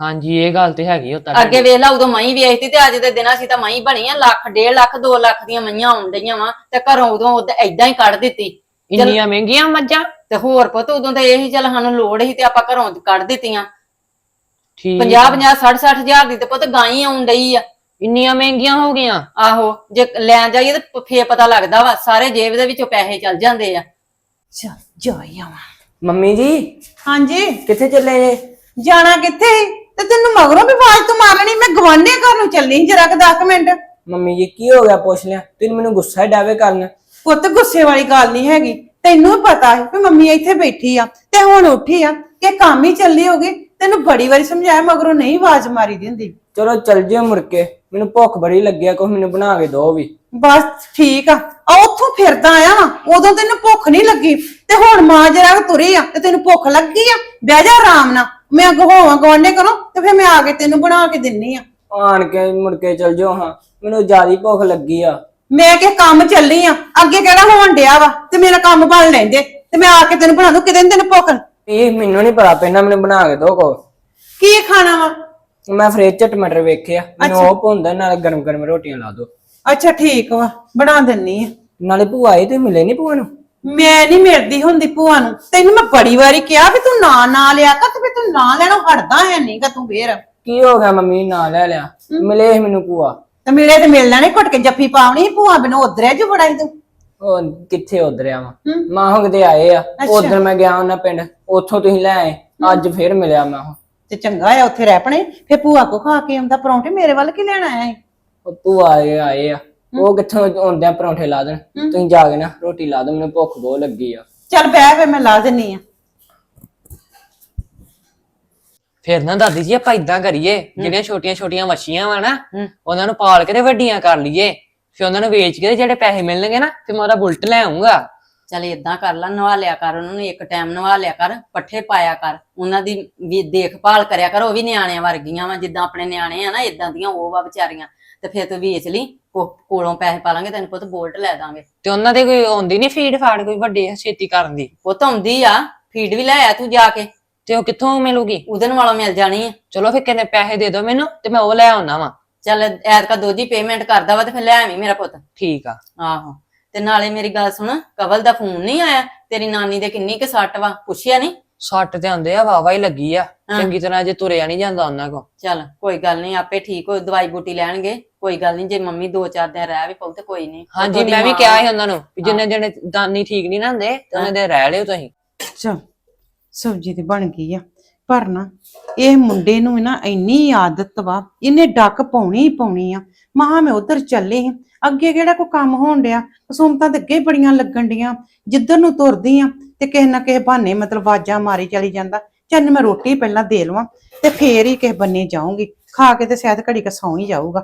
ਹਾਂਜੀ ਇਹ ਗੱਲ ਤੇ ਹੈਗੀ ਉਹ ਤੁਹਾਡੀ ਅੱਗੇ ਵੇਖ ਲਾ ਉਦੋਂ ਮਹੀਂ ਵੇਚਦੀ ਤੇ ਅੱਜ ਦੇ ਦਿਨਾਂ ਸੀ ਤਾਂ ਮਹੀਂ ਬਣੀ ਆ। ਲੱਖ ਡੇਢ ਲੱਖ 2 ਲੱਖ ਦੀਆਂ ਮਈਆਂ ਆਉਣ ਡਈਆਂ ਵਾ। ਤੇ ਘਰੋਂ ਉਦੋਂ ਐਦਾਂ ਹੀ ਕੱਢ ਦਿੱਤੀ। ਇੰਨੀਆਂ ਮਹਿੰਗੀਆਂ ਮੱਝਾਂ? ਤੇ ਹੋਰ ਪੁੱਤ ਉਦੋਂ ਤਾਂ ਇਹੀ ਚੱਲ ਸਾਨੂੰ ਲੋੜ ਸੀ ਤੇ ਆਪਾਂ ਘਰੋਂ ਕੱਢ ਦਿੱਤੀਆਂ। ਠੀਕ 50 50 60 60 ਹਜ਼ਾਰ ਦੀ ਤੇ ਪੁੱਤ ਗਾਂ ਹੀ ਆਉਣ ਡਈ ਆ। ਇੰਨੀਆਂ ਮਹਿੰਗੀਆਂ ਹੋ ਗਈਆਂ? ਆਹੋ ਜੇ ਲੈਣ ਜਾਈਏ ਤੇ ਫੇਰ ਪਤਾ ਲੱਗਦਾ ਵਾ ਸਾਰੇ ਜੇਬ ਦੇ ਵਿੱਚੋਂ ਪੈਸੇ ਚੱਲ ਜਾਂਦੇ ਆ। ਚੱਲ ਜਾਈ ਆਵਾਂ। ਮੰਮੀ ਜੀ ਹਾਂਜੀ। ਕਿੱਥੇ ਚੱਲੇ ਜੇ? ਜਾਣਾ ਕਿੱਥੇ? ਤੇ ਤੈਨੂੰ ਮਗਰੋਂ ਵੀ ਆਵਾਜ਼ ਤੋਂ ਮਾਰਨੀ ਮੈਂ ਗਵਾਂਢੇ ਘਰ ਨੂੰ ਚੱਲੀ ਜਰਾ ਕਿ 10 ਮਿੰਟ। ਮੰਮੀ ਜੀ ਕੀ ਹੋ ਗਿਆ ਪੁੱਛ ਲਿਆ? ਤੁਸੀਂ ਮੈਨੂੰ ਗੁੱਸਾ ਡਾਵੇ ਕਰਨ। ਪੁੱਤ ਗੁੱਸੇ ਵਾਲੀ ਗੱਲ ਨਹੀਂ ਹੈਗੀ। ਤੈਨੂੰ ਪਤਾ ਹੈ ਵੀ ਮੰਮੀ ਇੱਥੇ ਬੈਠੀ ਆ ਤੇ ਹੁਣ ਉੱਠੀ ਆ। ਕਿ ਕੰਮ ਹੀ ਚੱਲੀ ਹੋਗੀ। ਤੈਨੂੰ ਬੜੀ ਵਾਰੀ ਸਮਝਾਇਆ ਮਗਰੋਂ ਨਹੀਂ ਆਵਾਜ਼ ਮਾਰੀ ਦੀ ਹੁੰਦੀ। ਚਲੋ ਚੱਲ ਜਿਓ ਮੁੜ ਕੇ। ਮੈਨੂੰ ਭੁੱਖ ਬੜੀ ਲੱਗੀ ਆ ਕੁਛ ਮੈਨੂੰ ਬਣਾ ਕੇ ਦਿਓ ਵੀ। ਬਸ ਠੀਕ ਆ। ਆ ਉੱਥੋਂ ਫਿਰਦਾ ਆਇਆ ਵਾ ਉਦੋਂ ਤੈਨੂੰ ਭੁੱਖ ਨਹੀਂ ਲੱਗੀ। ਤੇ ਹੁਣ ਮਾਂ ਜਰਾ ਤੁਰੀ ਆ ਤੇ ਤੈਨੂੰ ਭੁੱਖ ਲੱਗੀ ਆ। ਬਹਿ ਜਾ ਆਰਾਮ ਨਾਲ। ਮੈਂ ਅੱਗੋਂ ਹੋਵਾਂ ਗਵਾਂਢੇ ਕਰੋ ਤੇ ਫਿਰ ਮੈਂ ਆ ਕੇ ਤੈਨੂੰ ਬਣਾ ਕੇ ਦਿੰਨੀ ਆ। ਆਣ ਕੇ ਮੁੜ ਕੇ ਚੱਲ ਜਿਓ ਹਾਂ। ਮੈਨੂੰ ਜਿਆਦੀ ਭੁੱਖ ਲੱਗੀ ਆ। ਮੈਂ ਕਿ ਕੰਮ ਚੱਲੀ ਆ ਅੱਗੇ ਕਿਹੜਾ ਹੋਣ ਡਿਆ ਵਾ ਤੇ ਮੇਰਾ ਕੰਮ ਬਣ ਲੈਂਦੇ ਤੇ ਮੈਂ ਆ ਕੇ ਤੈਨੂੰ ਬਣਾ ਦੂੰ ਕਿਤੇ ਨੀ ਤੈਨੂੰ ਭੁੱਖ? ਇਹ ਮੈਨੂੰ ਨਹੀਂ ਪਤਾ ਪੈਣਾ ਮੈਨੂੰ ਬਣਾ ਕੇ ਦਿਓ ਕੋ ਕੀ ਖਾਣਾ ਵਾ? ਮੈਂ ਫ੍ਰਿਜ ਚ ਟਮਾਟਰ ਵੇਖਿਆ ਮੈਨੂੰ ਉਹ ਭੁੰਦਾ ਨਾਲ ਗਰਮ ਗਰਮ ਰੋਟੀਆਂ ਲਾ ਦਿਓ ਅੱਛਾ ਠੀਕ ਵਾ ਬਣਾ ਦਿੰਨੀ ਆ। ਨਾਲੇ ਭੂਆ ਆਏ ਤੇ ਮਿਲੇ ਨਹੀਂ ਭੂਆ ਨੂੰ? ਮੈਂ ਨਹੀਂ ਮਿਲਦੀ ਹੁੰਦੀ ਭੂਆ ਨੂੰ। ਤੈਨੂੰ ਮੈਂ ਬੜੀ ਵਾਰੀ ਕਿਹਾ ਵੀ ਤੂੰ ਨਾਂ ਨਾ ਲਿਆ ਕਰ ਤੇ ਵੀ ਤੂੰ ਨਾਂ ਲੈਣੋਂ ਹਟਦਾ ਹੈ ਨਹੀਂਗਾ ਤੂੰ ਫੇਰ। ਕੀ ਹੋ ਗਿਆ ਮੰਮੀ ਨਾਂ ਲੈ ਲਿਆ। ਮਿਲੇ ਸੀ ਮੈਨੂੰ ਭੂਆ। ਤੇ ਮਿਲੇ ਤੇ ਮਿਲਣਾ ਨਹੀਂ ਘੁੱਟ ਕੇ ਜੱਫੀ ਪਾਉਣੀ ਭੂਆ ਬਿਨੋਂ ਉਧਰੇ ਜੋ ਬੜਾ ਤੂੰ। ਉਹ ਕਿੱਥੇ ਉਧਰਿਆ ਵਾ? ਮਾਂ ਹੋ ਕਿਤੇ ਆਏ ਆ ਉਧਰ ਮੈਂ ਗਿਆ ਉਹਨਾਂ ਪਿੰਡ ਉੱਥੋਂ ਤੁਸੀਂ ਲੈ ਆਏ ਅੱਜ ਫੇਰ ਮਿਲਿਆ ਮੈਂ ਉਹ। ਤੇ ਚੰਗਾ ਆ ਉੱਥੇ ਰਹਿ ਪਣੇ। ਫੇ ਭੂਆ ਕੋ ਖਾ ਕੇ ਆਉਂਦਾ ਪਰੌਂਠੇ ਮੇਰੇ ਵੱਲ ਕੀ ਲੈਣ ਆਇਆ ਉਹ ਭੂਆ ਆਏ ਆਏ ਆ। ਉਹ ਕਿੱਥੋਂ ਆਉਂਦੇ ਆ ਪਰੌਂਠੇ ਲਾ ਦੇਣ? ਤੁਸੀਂ ਜਾ ਕੇ ਨਾ ਰੋਟੀ ਲਾ ਦਿਓ ਮੈਨੂੰ ਭੁੱਖ ਬਹੁਤ ਲੱਗੀ ਆ। ਚੱਲ ਬਹਿ ਫੇ ਮੈਂ ਲਾ ਦਿੰਨੀ ਆ। ਫਿਰ ਨਾ ਦਾਦੀ ਜੀ ਆਪਾਂ ਇਦਾਂ ਕਰੀਏ ਜਿਹੜੀਆਂ ਛੋਟੀਆਂ ਛੋਟੀਆਂ ਮੱਛੀਆਂ ਵਾ ਨਾ ਉਹਨਾਂ ਨੂੰ ਪਾਲ ਕੇ ਤੇ ਵੱਡੀਆਂ ਕਰ ਲਈਏ। ਫਿਰ ਉਹਨਾਂ ਨੂੰ ਵੇਚ ਕੇ ਤੇ ਜਿਹੜੇ ਪੈਸੇ ਮਿਲਣਗੇ ਨਾ ਫਿਰ ਮੈਂ ਉਹਦਾ ਬੁਲਟ ਲੈ ਆਉਂਗਾ ਚੱਲ ਇਦਾਂ ਕਰ ਲੈ ਨਵਾ ਲਿਆ ਕਰ ਉਹਨਾਂ ਨੂੰ ਇੱਕ ਟਾਈਮ ਨਵਾ ਲਿਆ ਕਰ ਪੱਠੇ ਪਾਇਆ ਕਰ। ਉਹਨਾਂ ਦੀ ਵੀ ਦੇਖਭਾਲ ਕਰਿਆ ਕਰ ਉਹ ਵੀ ਨਿਆਣਿਆਂ ਵਰਗੀਆਂ ਵਾ ਜਿੱਦਾਂ ਆਪਣੇ ਨਿਆਣੇ ਆ ਨਾ ਇਦਾਂ ਦੀਆਂ ਉਹ ਵਾ ਵਿਚਾਰੀਆਂ। ਤੇ ਫਿਰ ਤੂੰ ਵੇਚ ਲਈ ਕੋ- ਕੋਲੋਂ ਪੈਸੇ ਪਾ ਲਾਂਗੇ ਤੈਨੂੰ ਪੁੱਤ ਬੋਲਟ ਲੈ ਦਾਂਗੇ। ਤੇ ਉਹਨਾਂ ਦੇ ਕੋਈ ਆਉਂਦੀ ਨਹੀਂ ਫੀਡ ਫਾੜ ਕੋਈ ਵੱਡੀ ਛੇਤੀ ਕਰਨ ਦੀ। ਪੁੱਤ ਆਉਂਦੀ ਆ ਫੀਡ ਵੀ ਲੈ ਆ ਤੂੰ ਜਾ ਕੇ। ਤੇ ਉਹ ਕਿੱਥੋਂ ਮਿਲੂਗੀ? ਉਹਦੇ ਨਾਲੋਂ ਮਿਲ ਜਾਣੀ ਆ। ਚਲੋ ਫਿਰ ਕਿੰਨੇ ਪੈਸੇ ਦੇ ਦਿਓ ਮੈਨੂੰ ਤੇ ਮੈਂ ਉਹ ਲੈ ਆਉਣਾ ਵਾ। ਚੱਲ ਐਤਕਾ ਦੋਜੀ ਪੇਮੈਂਟ ਕਰਦਾ ਵਾ ਤੇ ਫਿਰ ਲੈ ਆਵੀਂ ਮੇਰਾ ਪੁੱਤ। ਠੀਕ ਆ। ਆਹੋ। ਤੇ ਨਾਲੇ ਮੇਰੀ ਗੱਲ ਸੁਣ ਕਵਲ ਦਾ ਫੋਨ ਨਹੀਂ ਆਇਆ? ਤੇਰੀ ਨਾਨੀ ਦੇ ਕਿੰਨੀ ਕੁ ਸੱਟ ਵਾ? ਪੁੱਛਿਆ ਨਹੀਂ? ਸੱਟ ਤੇ ਆਉਂਦੇ ਆ ਵਾਵਾ ਹੀ ਲੱਗੀ ਆ। ਚੰਗੀ ਤਰ੍ਹਾਂ ਜੇ ਤੁਰਿਆ ਨਹੀਂ ਜਾਂਦਾ ਉਹਨਾਂ ਕੋ ਚੱਲ ਕੋਈ ਗੱਲ ਨਹੀਂ ਆਪੇ ਠੀਕ ਹੋ ਦਵਾਈ ਬੂਟੀ ਲੈਣਗੇ। ਕੋਈ ਗੱਲ ਨਹੀਂ ਜੇ ਮੰਮੀ ਦੋ ਚਾਰ ਦਿਨ ਰਹਿ ਵੀ ਪਊ ਤੇ ਕੋਈ ਨਹੀਂ। ਹਾਂਜੀ ਮੈਂ ਵੀ ਕਿਹਾ ਸੀ ਉਹਨਾਂ ਨੂੰ ਵੀ ਜਿੰਨੇ ਦਿਨ ਦਾਨੀ ਠੀਕ ਨਹੀਂ ਨਾ ਹੁੰਦੇ ਤੇ ਉਹਨੇ ਦਿਨ ਰਹਿ ਲਿਓ ਤੁਸੀਂ। ਚਲ। ਸਬਜ਼ੀ ਤੇ ਬਣ ਗਈ ਆ। ਪਰ ਨਾ, ਇਹ ਮੁੰਡੇ ਨੂੰ ਨਾ ਇੰਨੀ ਆਦਤ ਵਾ, ਇਹਨੇ ਡੱਕ ਪਾਉਣੀ ਹੀ ਪਾਉਣੀ ਆ। ਮਹਾ ਮੈਂ ਉਧਰ ਚੱਲੇ ਸੀ ਅੱਗੇ ਕਿਹੜਾ ਕੋਈ ਕੰਮ ਹੋਣ ਡਿਆ? ਕਸੂਮਤਾਂ ਤੇ ਅੱਗੇ ਬੜੀਆਂ ਲੱਗਣ ਡੀਆਂ ਜਿੱਧਰ ਨੂੰ ਤੁਰਦੀ ਆ ਤੇ ਕਿਸੇ ਨਾ ਕਿਸੇ ਬਹਾਨੇ ਮਤਲਬ ਵਾਜਾਂ ਮਾਰੀ ਚਲੀ ਜਾਂਦਾ। ਚੱਲ ਮੈਂ ਰੋਟੀ ਪਹਿਲਾਂ ਦੇ ਲਵਾਂ ਤੇ ਫੇਰ ਹੀ ਕਿਸੇ ਬੰਨੇ ਜਾਊਂਗੀ। ਖਾ ਕੇ ਤੇ ਸ਼ਾਇਦ ਘੜੀ ਕ ਸੌਂ ਹੀ ਜਾਊਗਾ।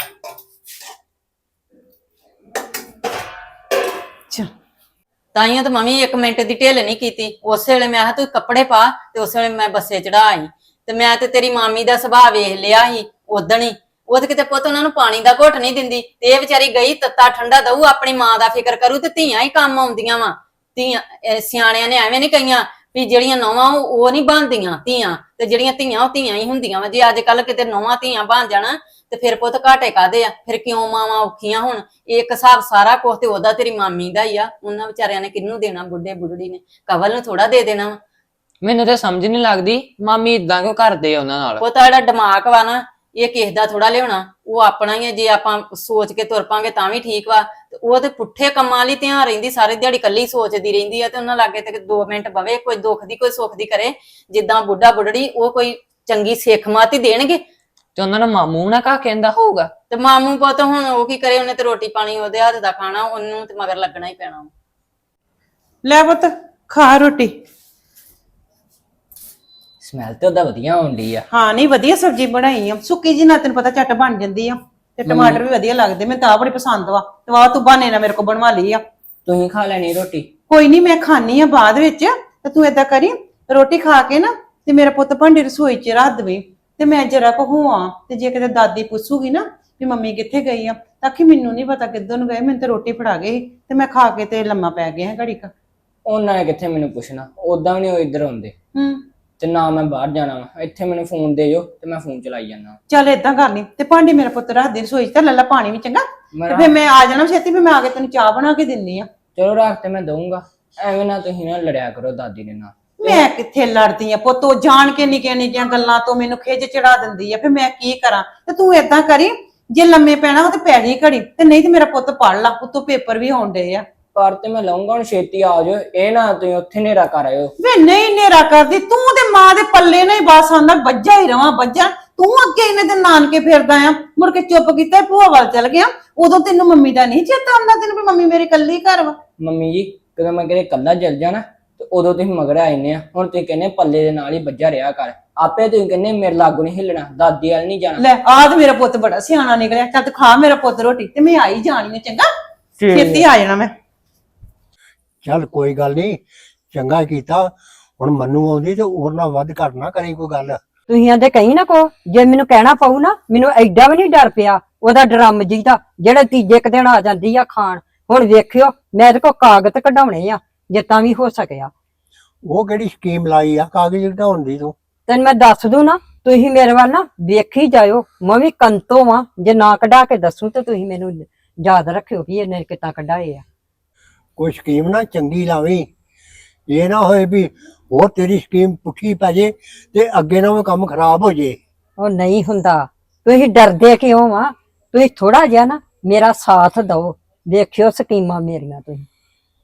ਤਾਈਆਂ ਤਾਂ ਮੰਮੀ ਇੱਕ ਮਿੰਟ ਦੀ ਢਿੱਲ ਨਹੀਂ ਕੀਤੀ। ਉਸੇ ਵੇਲੇ ਮੈਂ ਕਿਹਾ ਤੂੰ ਕੱਪੜੇ ਪਾ ਤੇ ਉਸੇ ਵੇਲੇ ਮੈਂ ਬੱਸੇ ਚੜਾ ਆਈ ਤੇ ਮੈਂ ਤੇ ਤੇਰੀ ਮਾਮੀ ਦਾ ਸੁਭਾਅ ਵੇਖ ਲਿਆ ਸੀ ਉਦਣ ਹੀ। ਉਹ ਤੇ ਕਿਤੇ ਪੁੱਤ ਉਹਨਾਂ ਨੂੰ ਪਾਣੀ ਦਾ ਘੁੱਟ ਨਹੀਂ ਦਿੰਦੀ। ਤੇ ਇਹ ਵਿਚਾਰੀ ਗਈ, ਤੱਤਾ ਠੰਡਾ ਦਊ, ਆਪਣੀ ਮਾਂ ਦਾ ਫਿਕਰ ਕਰੂ ਤੇ ਧੀਆਂ ਹੀ ਕੰਮ ਆਉਂਦੀਆਂ ਵਾ। ਧੀਆਂ ਸਿਆਣਿਆਂ ਨੇ ਐਵੇਂ ਨਹੀਂ ਕਹੀਆਂ ਵੀ ਜਿਹੜੀਆਂ ਨੌਵਾਂ ਉਹ ਉਹ ਨਹੀਂ ਬਣਦੀਆਂ ਧੀਆਂ। ਤੇ ਜਿਹੜੀਆਂ ਧੀਆਂ ਉਹ ਧੀਆਂ ਹੀ ਹੁੰਦੀਆਂ ਵਾ। ਜੇ ਅੱਜ ਕੱਲ ਕਿਤੇ ਨੌਵਾਂ ਧੀਆਂ ਬਣ ਜਾਣ ਤੇ ਫਿਰ ਪੁੱਤ ਘਾਟੇ ਕਾਦੇ ਆ? ਫਿਰ ਕਿਉਂ ਮਾਵਾਂ ਔਖੀਆਂ ਹੁਣ? ਇੱਕ ਹਿਸਾਬ ਸਾਰਾ ਕੁਝ ਤੇ ਉਹਦਾ ਤੇਰੀ ਮਾਮੀ ਦਾ ਹੀ ਆ। ਉਹਨਾਂ ਵਿਚਾਰਿਆਂ ਨੇ ਕਿਹਨੂੰ ਦੇਣਾ? ਬੁੱਢੇ ਬੁੱਢੜੀ ਨੇ। ਕਵਲ ਨੂੰ ਥੋੜਾ ਦੇ ਦੇਣਾ ਵਾ। ਮੈਨੂੰ ਤੇ ਸਮਝ ਨਹੀਂ ਲੱਗਦੀ ਮਾਮੀ ਇਦਾਂ ਕਿਉਂ ਕਰਦੇ ਆ ਉਹਨਾਂ ਨਾਲ? ਉਹ ਤਾਂ ਜਿਹੜਾ ਦਿਮਾਗ ਵਾ ਨਾ ਇਹ ਕਿਸ ਦਾ ਥੋੜਾ ਲਿਆਉਣਾ। ਉਹ ਆਪਣਾ ਹੀ ਆ ਜੇ ਆਪਾਂ ਸੋਚ ਕੇ ਤੁਰ ਪਾਂਗੇ ਤਾਂ ਵੀ ਠੀਕ ਵਾ। ਤੇ ਉਹ ਤੇ ਪੁੱਠੇ ਕੰਮਾਂ ਲਈ ਧਿਆਨ ਰਹਿੰਦੀ ਸਾਰੇ ਦਿਹਾੜੀ ਕੱਲੀ ਸੋਚਦੀ ਰਹਿੰਦੀ ਆ ਤੇ ਉਹਨਾਂ ਲਾਗੇ ਤੇ 2 ਮਿੰਟ ਬਵੇ ਕੋਈ ਦੁੱਖ ਦੀ ਕੋਈ ਸੁੱਖ ਦੀ ਕਰੇ। ਜਿੱਦਾਂ ਬੁੱਢਾ ਬੁੱਢੜੀ ਉਹ ਕੋਈ ਚੰਗੀ ਸਿੱਖ ਮਾਤੀ ਦੇਣਗੇ ਤੇ ਉਹਨਾਂ ਨੂੰ ਮਾਮੂ ਨਾ ਕਾ ਕਹਿੰਦਾ ਹੋਊਗਾ। ਤੇ ਮਾਮੂ ਪੁੱਤ ਹੁਣ ਉਹ ਕੀ ਕਰੇ ਉਹਨੇ ਤੇ ਰੋਟੀ ਪਾਣੀ ਉਹਦੇ ਹੱਥ ਦਾ ਖਾਣਾ ਉਹਨੂੰ ਤੇ ਮਗਰ ਲੱਗਣਾ ਹੀ ਪੈਣਾ। ਲੈ ਪੁੱਤ ਖਾ ਰੋਟੀ। ਸਮੈਲ ਤੇ ਉਹਦਾ ਵਧੀਆ ਆਉਂਦੀ ਆ। ਹਾਂ ਨਹੀਂ ਵਧੀਆ ਸਬਜ਼ੀ ਬਣਾਈ ਆ। ਸੁੱਕੀ ਜੀ ਨਾਲ ਤੈਨੂੰ ਪਤਾ ਝੱਟ ਬਣ ਜਾਂਦੀ ਆ। ਤੇ ਟਮਾਟਰ ਵੀ ਵਧੀਆ ਲੱਗਦੇ ਮੈਨੂੰ ਤਾਂ ਆਹ ਬੜੀ ਪਸੰਦ ਵਾ। ਤੇ ਵਾਹ ਤੂੰ ਬਾਨੇ ਨਾਲ ਮੇਰੇ ਕੋ ਬਣਵਾ ਲਈ ਆ। ਤੁਸੀਂ ਖਾ ਲੈਣੀ ਰੋਟੀ। ਕੋਈ ਨਹੀਂ ਮੈਂ ਖਾਣੀ ਆ ਬਾਅਦ ਵਿੱਚ। ਤੇ ਤੂੰ ਏਦਾਂ ਕਰੀ ਰੋਟੀ ਖਾ ਕੇ ਨਾ ਤੇ ਮੇਰਾ ਪੁੱਤ ਭਾਂਡੇ ਰਸੋਈ 'ਚ ਰੱਖ ਦੇਵੇਂ। ਤੇ ਮੈਂ ਜਰਾ ਕੋ ਹੋਵਾਂ ਤੇ ਜੇ ਕਿਤੇ ਦਾਦੀ ਪੁੱਛੂਗੀ ਨਾ ਵੀ ਮੰਮੀ ਕਿੱਥੇ ਗਈ ਆ ਤਾਂ ਕਿ ਮੈਨੂੰ ਨਹੀਂ ਪਤਾ ਕਿੱਧਰ ਨੂੰ ਗਏ ਮੈਨੂੰ ਤੇ ਰੋਟੀ ਫੜਾ ਗਏ ਤੇ ਮੈਂ ਖਾ ਕੇ ਤੇ ਲੰਮਾ ਪੈ ਗਿਆ ਘੜੀ ਕ। ਉਹਨਾਂ ਨੇ ਕਿੱਥੇ ਮੈਨੂੰ ਪੁੱਛਣਾ? ਉਦਾਂ ਵੀ ਨਹੀਂ ਉਹ ਇੱਧਰ ਆਉਂਦੇ। ਹੂੰ। ਤੇ ਨਾ ਮੈਂ ਬਾਹਰ ਜਾਣਾ ਵਾ ਇੱਥੇ ਮੈਨੂੰ ਫੋਨ ਦੇ ਜੋ ਤੇ ਮੈਂ ਫੋਨ ਚਲਾਈ ਜਾਂਦਾ ਚੱਲ ਏਦਾਂ ਕਰਨੀ ਤੇ ਭਾਂਡੇ ਮੇਰਾ ਪੁੱਤ ਰੱਖ ਦੇ ਰਸੋਈ 'ਚ ਤੇ ਲੱਲਾ ਪਾਣੀ ਵੀ ਚੰਗਾ। ਤੇ ਫਿਰ ਮੈਂ ਆ ਜਾਣਾ ਛੇਤੀ ਫਿਰ ਮੈਂ ਆ ਕੇ ਤੈਨੂੰ ਚਾਹ ਬਣਾ ਕੇ ਦਿੰਨੀ ਆ। ਚਲੋ ਰੱਖ ਤੇ ਮੈਂ ਦਊਂਗਾ। ਐਵੇਂ ਨਾ ਤੁਸੀਂ ਨਾ ਲੜਿਆ ਕਰੋ ਦਾਦੀ ਦੇ ਨਾਲ। ਮੈਂ ਕਿੱਥੇ ਲੜਦੀ ਆ ਪੁੱਤ? ਉਹ ਜਾਣ ਕੇ ਨਿੱਕੀਆਂ ਨਿੱਕੀਆਂ ਗੱਲਾਂ ਤੋਂ ਮੈਨੂੰ ਖਿੱਚ ਚੜਾ ਦਿੰਦੀ ਆ ਫਿਰ ਮੈਂ ਕੀ ਕਰਾਂ? ਤੇ ਤੂੰ ਏਦਾਂ ਕਰੀ ਜੇ ਲੰਮੇ ਪੈਣਾ ਉਹ ਤੇ ਪੈ ਜੀ ਘੜੀ ਤੇ ਨਹੀਂ ਤੇ ਮੇਰਾ ਪੁੱਤ ਪੜ ਲਾ ਉਤੋਂ ਪੇਪਰ ਵੀ ਆਉਣ ਡਏ ਆ। ਪਰ ਤੇ ਮੈਂ ਲਊਂਗਾ ਹੁਣ ਛੇਤੀ ਆ ਜਾਓ ਇਹ ਨਾ ਤੁਸੀਂ ਉੱਥੇ ਨੇਰਾ ਕਰ ਆਇਓ। ਵੇ ਨਹੀਂ ਨੇਰਾ ਕਰਦੀ ਤੂੰ ਤੇ ਮਾਂ ਦੇ ਪੱਲੇ ਨਹੀਂ ਬਸ ਆਂਦਾ ਬੱਜਾ ਹੀ ਰਵਾਂ ਬੱਜਾ ਤੂੰ ਅੱਗੇ ਇਹਨੇ ਤੇ ਨਾਨਕੇ ਫਿਰਦਾ ਆ ਮੁੜ ਕੇ ਚੁੱਪ ਕੀਤਾ ਭੂਆ ਵੱਲ ਚਲ ਗਿਆ। ਉਦੋਂ ਤੈਨੂੰ ਮੰਮੀ ਦਾ ਨਹੀਂ ਚੇਤਾ ਆਉਂਦਾ ਤੈਨੂੰ ਵੀ ਮੰਮੀ ਮੇਰੀ ਕੱਲੀ ਘਰ ਵਾ। ਮੰਮੀ ਜੀ ਕਦੋਂ ਮੈਂ ਕਿਤੇ ਕੱਲਾ ਜਲ ਜਾਣਾ? ਤੇ ਉਦੋਂ ਤੁਸੀਂ ਮਗਰ ਆ ਜਾਂਦੇ ਆ। ਹੁਣ ਤੁਸੀਂ ਕਹਿੰਦੇ ਪੱਲੇ ਦੇ ਨਾਲ ਹੀ ਵੱਜਾ ਰਿਹਾ ਕਰ। ਆਪੇ ਤੁਸੀਂ ਕਹਿੰਦੇ ਮੇਰੇ ਲਾਗੂ ਨਹੀਂ ਹਿੱਲਣਾ ਦਾਦੀ ਵਾਲ ਨਹੀਂ ਜਾਣਾ। ਲੈ ਆਹ ਤੇ ਮੇਰਾ ਪੁੱਤ ਬੜਾ ਸਿਆਣਾ ਨਿਕਲਿਆ। ਚੱਲ ਤੂੰ ਖਾ ਮੇਰਾ ਪੁੱਤ ਰੋਟੀ ਤੇ ਮੈਂ ਆਈ ਜਾਣੀ ਆ ਚੰਗਾ? ਛੇਤੀ ਆ ਜਾਣਾ ਮੈਂ। ਚੱਲ ਕੋਈ ਗੱਲ ਨਹੀਂ ਚੰਗਾ ਕੀਤਾ। ਹੁਣ ਮੰਨੂ ਆਉਂਦੀ ਤੇ ਹੋਰ ਨਾਲ ਵੱਧ ਘੱਟ ਨਾ ਕਰੀ ਕੋਈ ਗੱਲ। ਤੁਸੀਂ ਆਂਦੇ ਕਹੀ ਨਾ ਕੋ ਜੇ ਮੈਨੂੰ ਕਹਿਣਾ ਪਊ ਨਾ ਮੈਨੂੰ ਐਡਾ ਵੀ ਨਹੀਂ ਡਰ ਪਿਆ। ਉਹਦਾ ਡਰਮ ਜੀ ਦਾ ਜਿਹੜਾ ਤੀਜੇ ਕੁ ਦਿਨ ਆ ਜਾਂਦੀ ਆ ਖਾਣ। ਹੁਣ ਵੇਖਿਓ ਮੈਂ ਇਹਦੇ ਕੋ ਕਾਗਜ਼ ਕਢਾਉਣੇ ਆ। ਜਿੱਤਾਂ ਵੀ ਹੋ ਸਕਿਆ। ਉਹ ਕਿਹੜੀ ਸਕੀਮ ਲਾਈ ਆ? ਕਾਗਜ਼ ਕਢਾਉਣ ਦੀ ਤੂੰ। ਤੈਨੂੰ ਮੈਂ ਦੱਸ ਦੂੰ ਨਾ ਤੁਸੀਂ ਮੇਰੇ ਵੱਲ ਨਾ ਵੇਖੀ ਜਾਇਓ। ਮੈਂ ਵੀ ਕੰਤੋਂ ਵਾਂ ਜੇ ਨਾ ਕਢਾ ਕੇ ਦੱਸੂ ਤੇ ਤੁਸੀਂ ਮੈਨੂੰ ਯਾਦ ਰੱਖਿਓ ਵੀ ਇਹਨੇ ਕਿੱਦਾਂ ਕਢਾਏ ਆ। ਕੋਈ ਸਕੀਮ ਨਾ ਚੰਗੀ ਲਾਵੀਂ। ਇਹ ਨਾ ਹੋਏ ਵੀ ਹੋਰ ਤੇਰੀ ਸਕੀਮ ਪੁੱਠੀ ਪੈ ਜੇ ਤੇ ਅੱਗੇ ਨਾ ਉਹ ਕੰਮ ਖਰਾਬ ਹੋ ਜੇ। ਉਹ ਨਹੀਂ ਹੁੰਦਾ। ਤੁਸੀਂ ਡਰਦੇ ਕਿਉਂ ਆ ਤੁਸੀਂ ਥੋੜਾ ਜਿਹਾ ਨਾ ਮੇਰਾ ਸਾਥ ਦਿਓ। ਵੇਖਿਓ ਸਕੀਮਾਂ ਮੇਰੀਆਂ ਤੁਸੀਂ।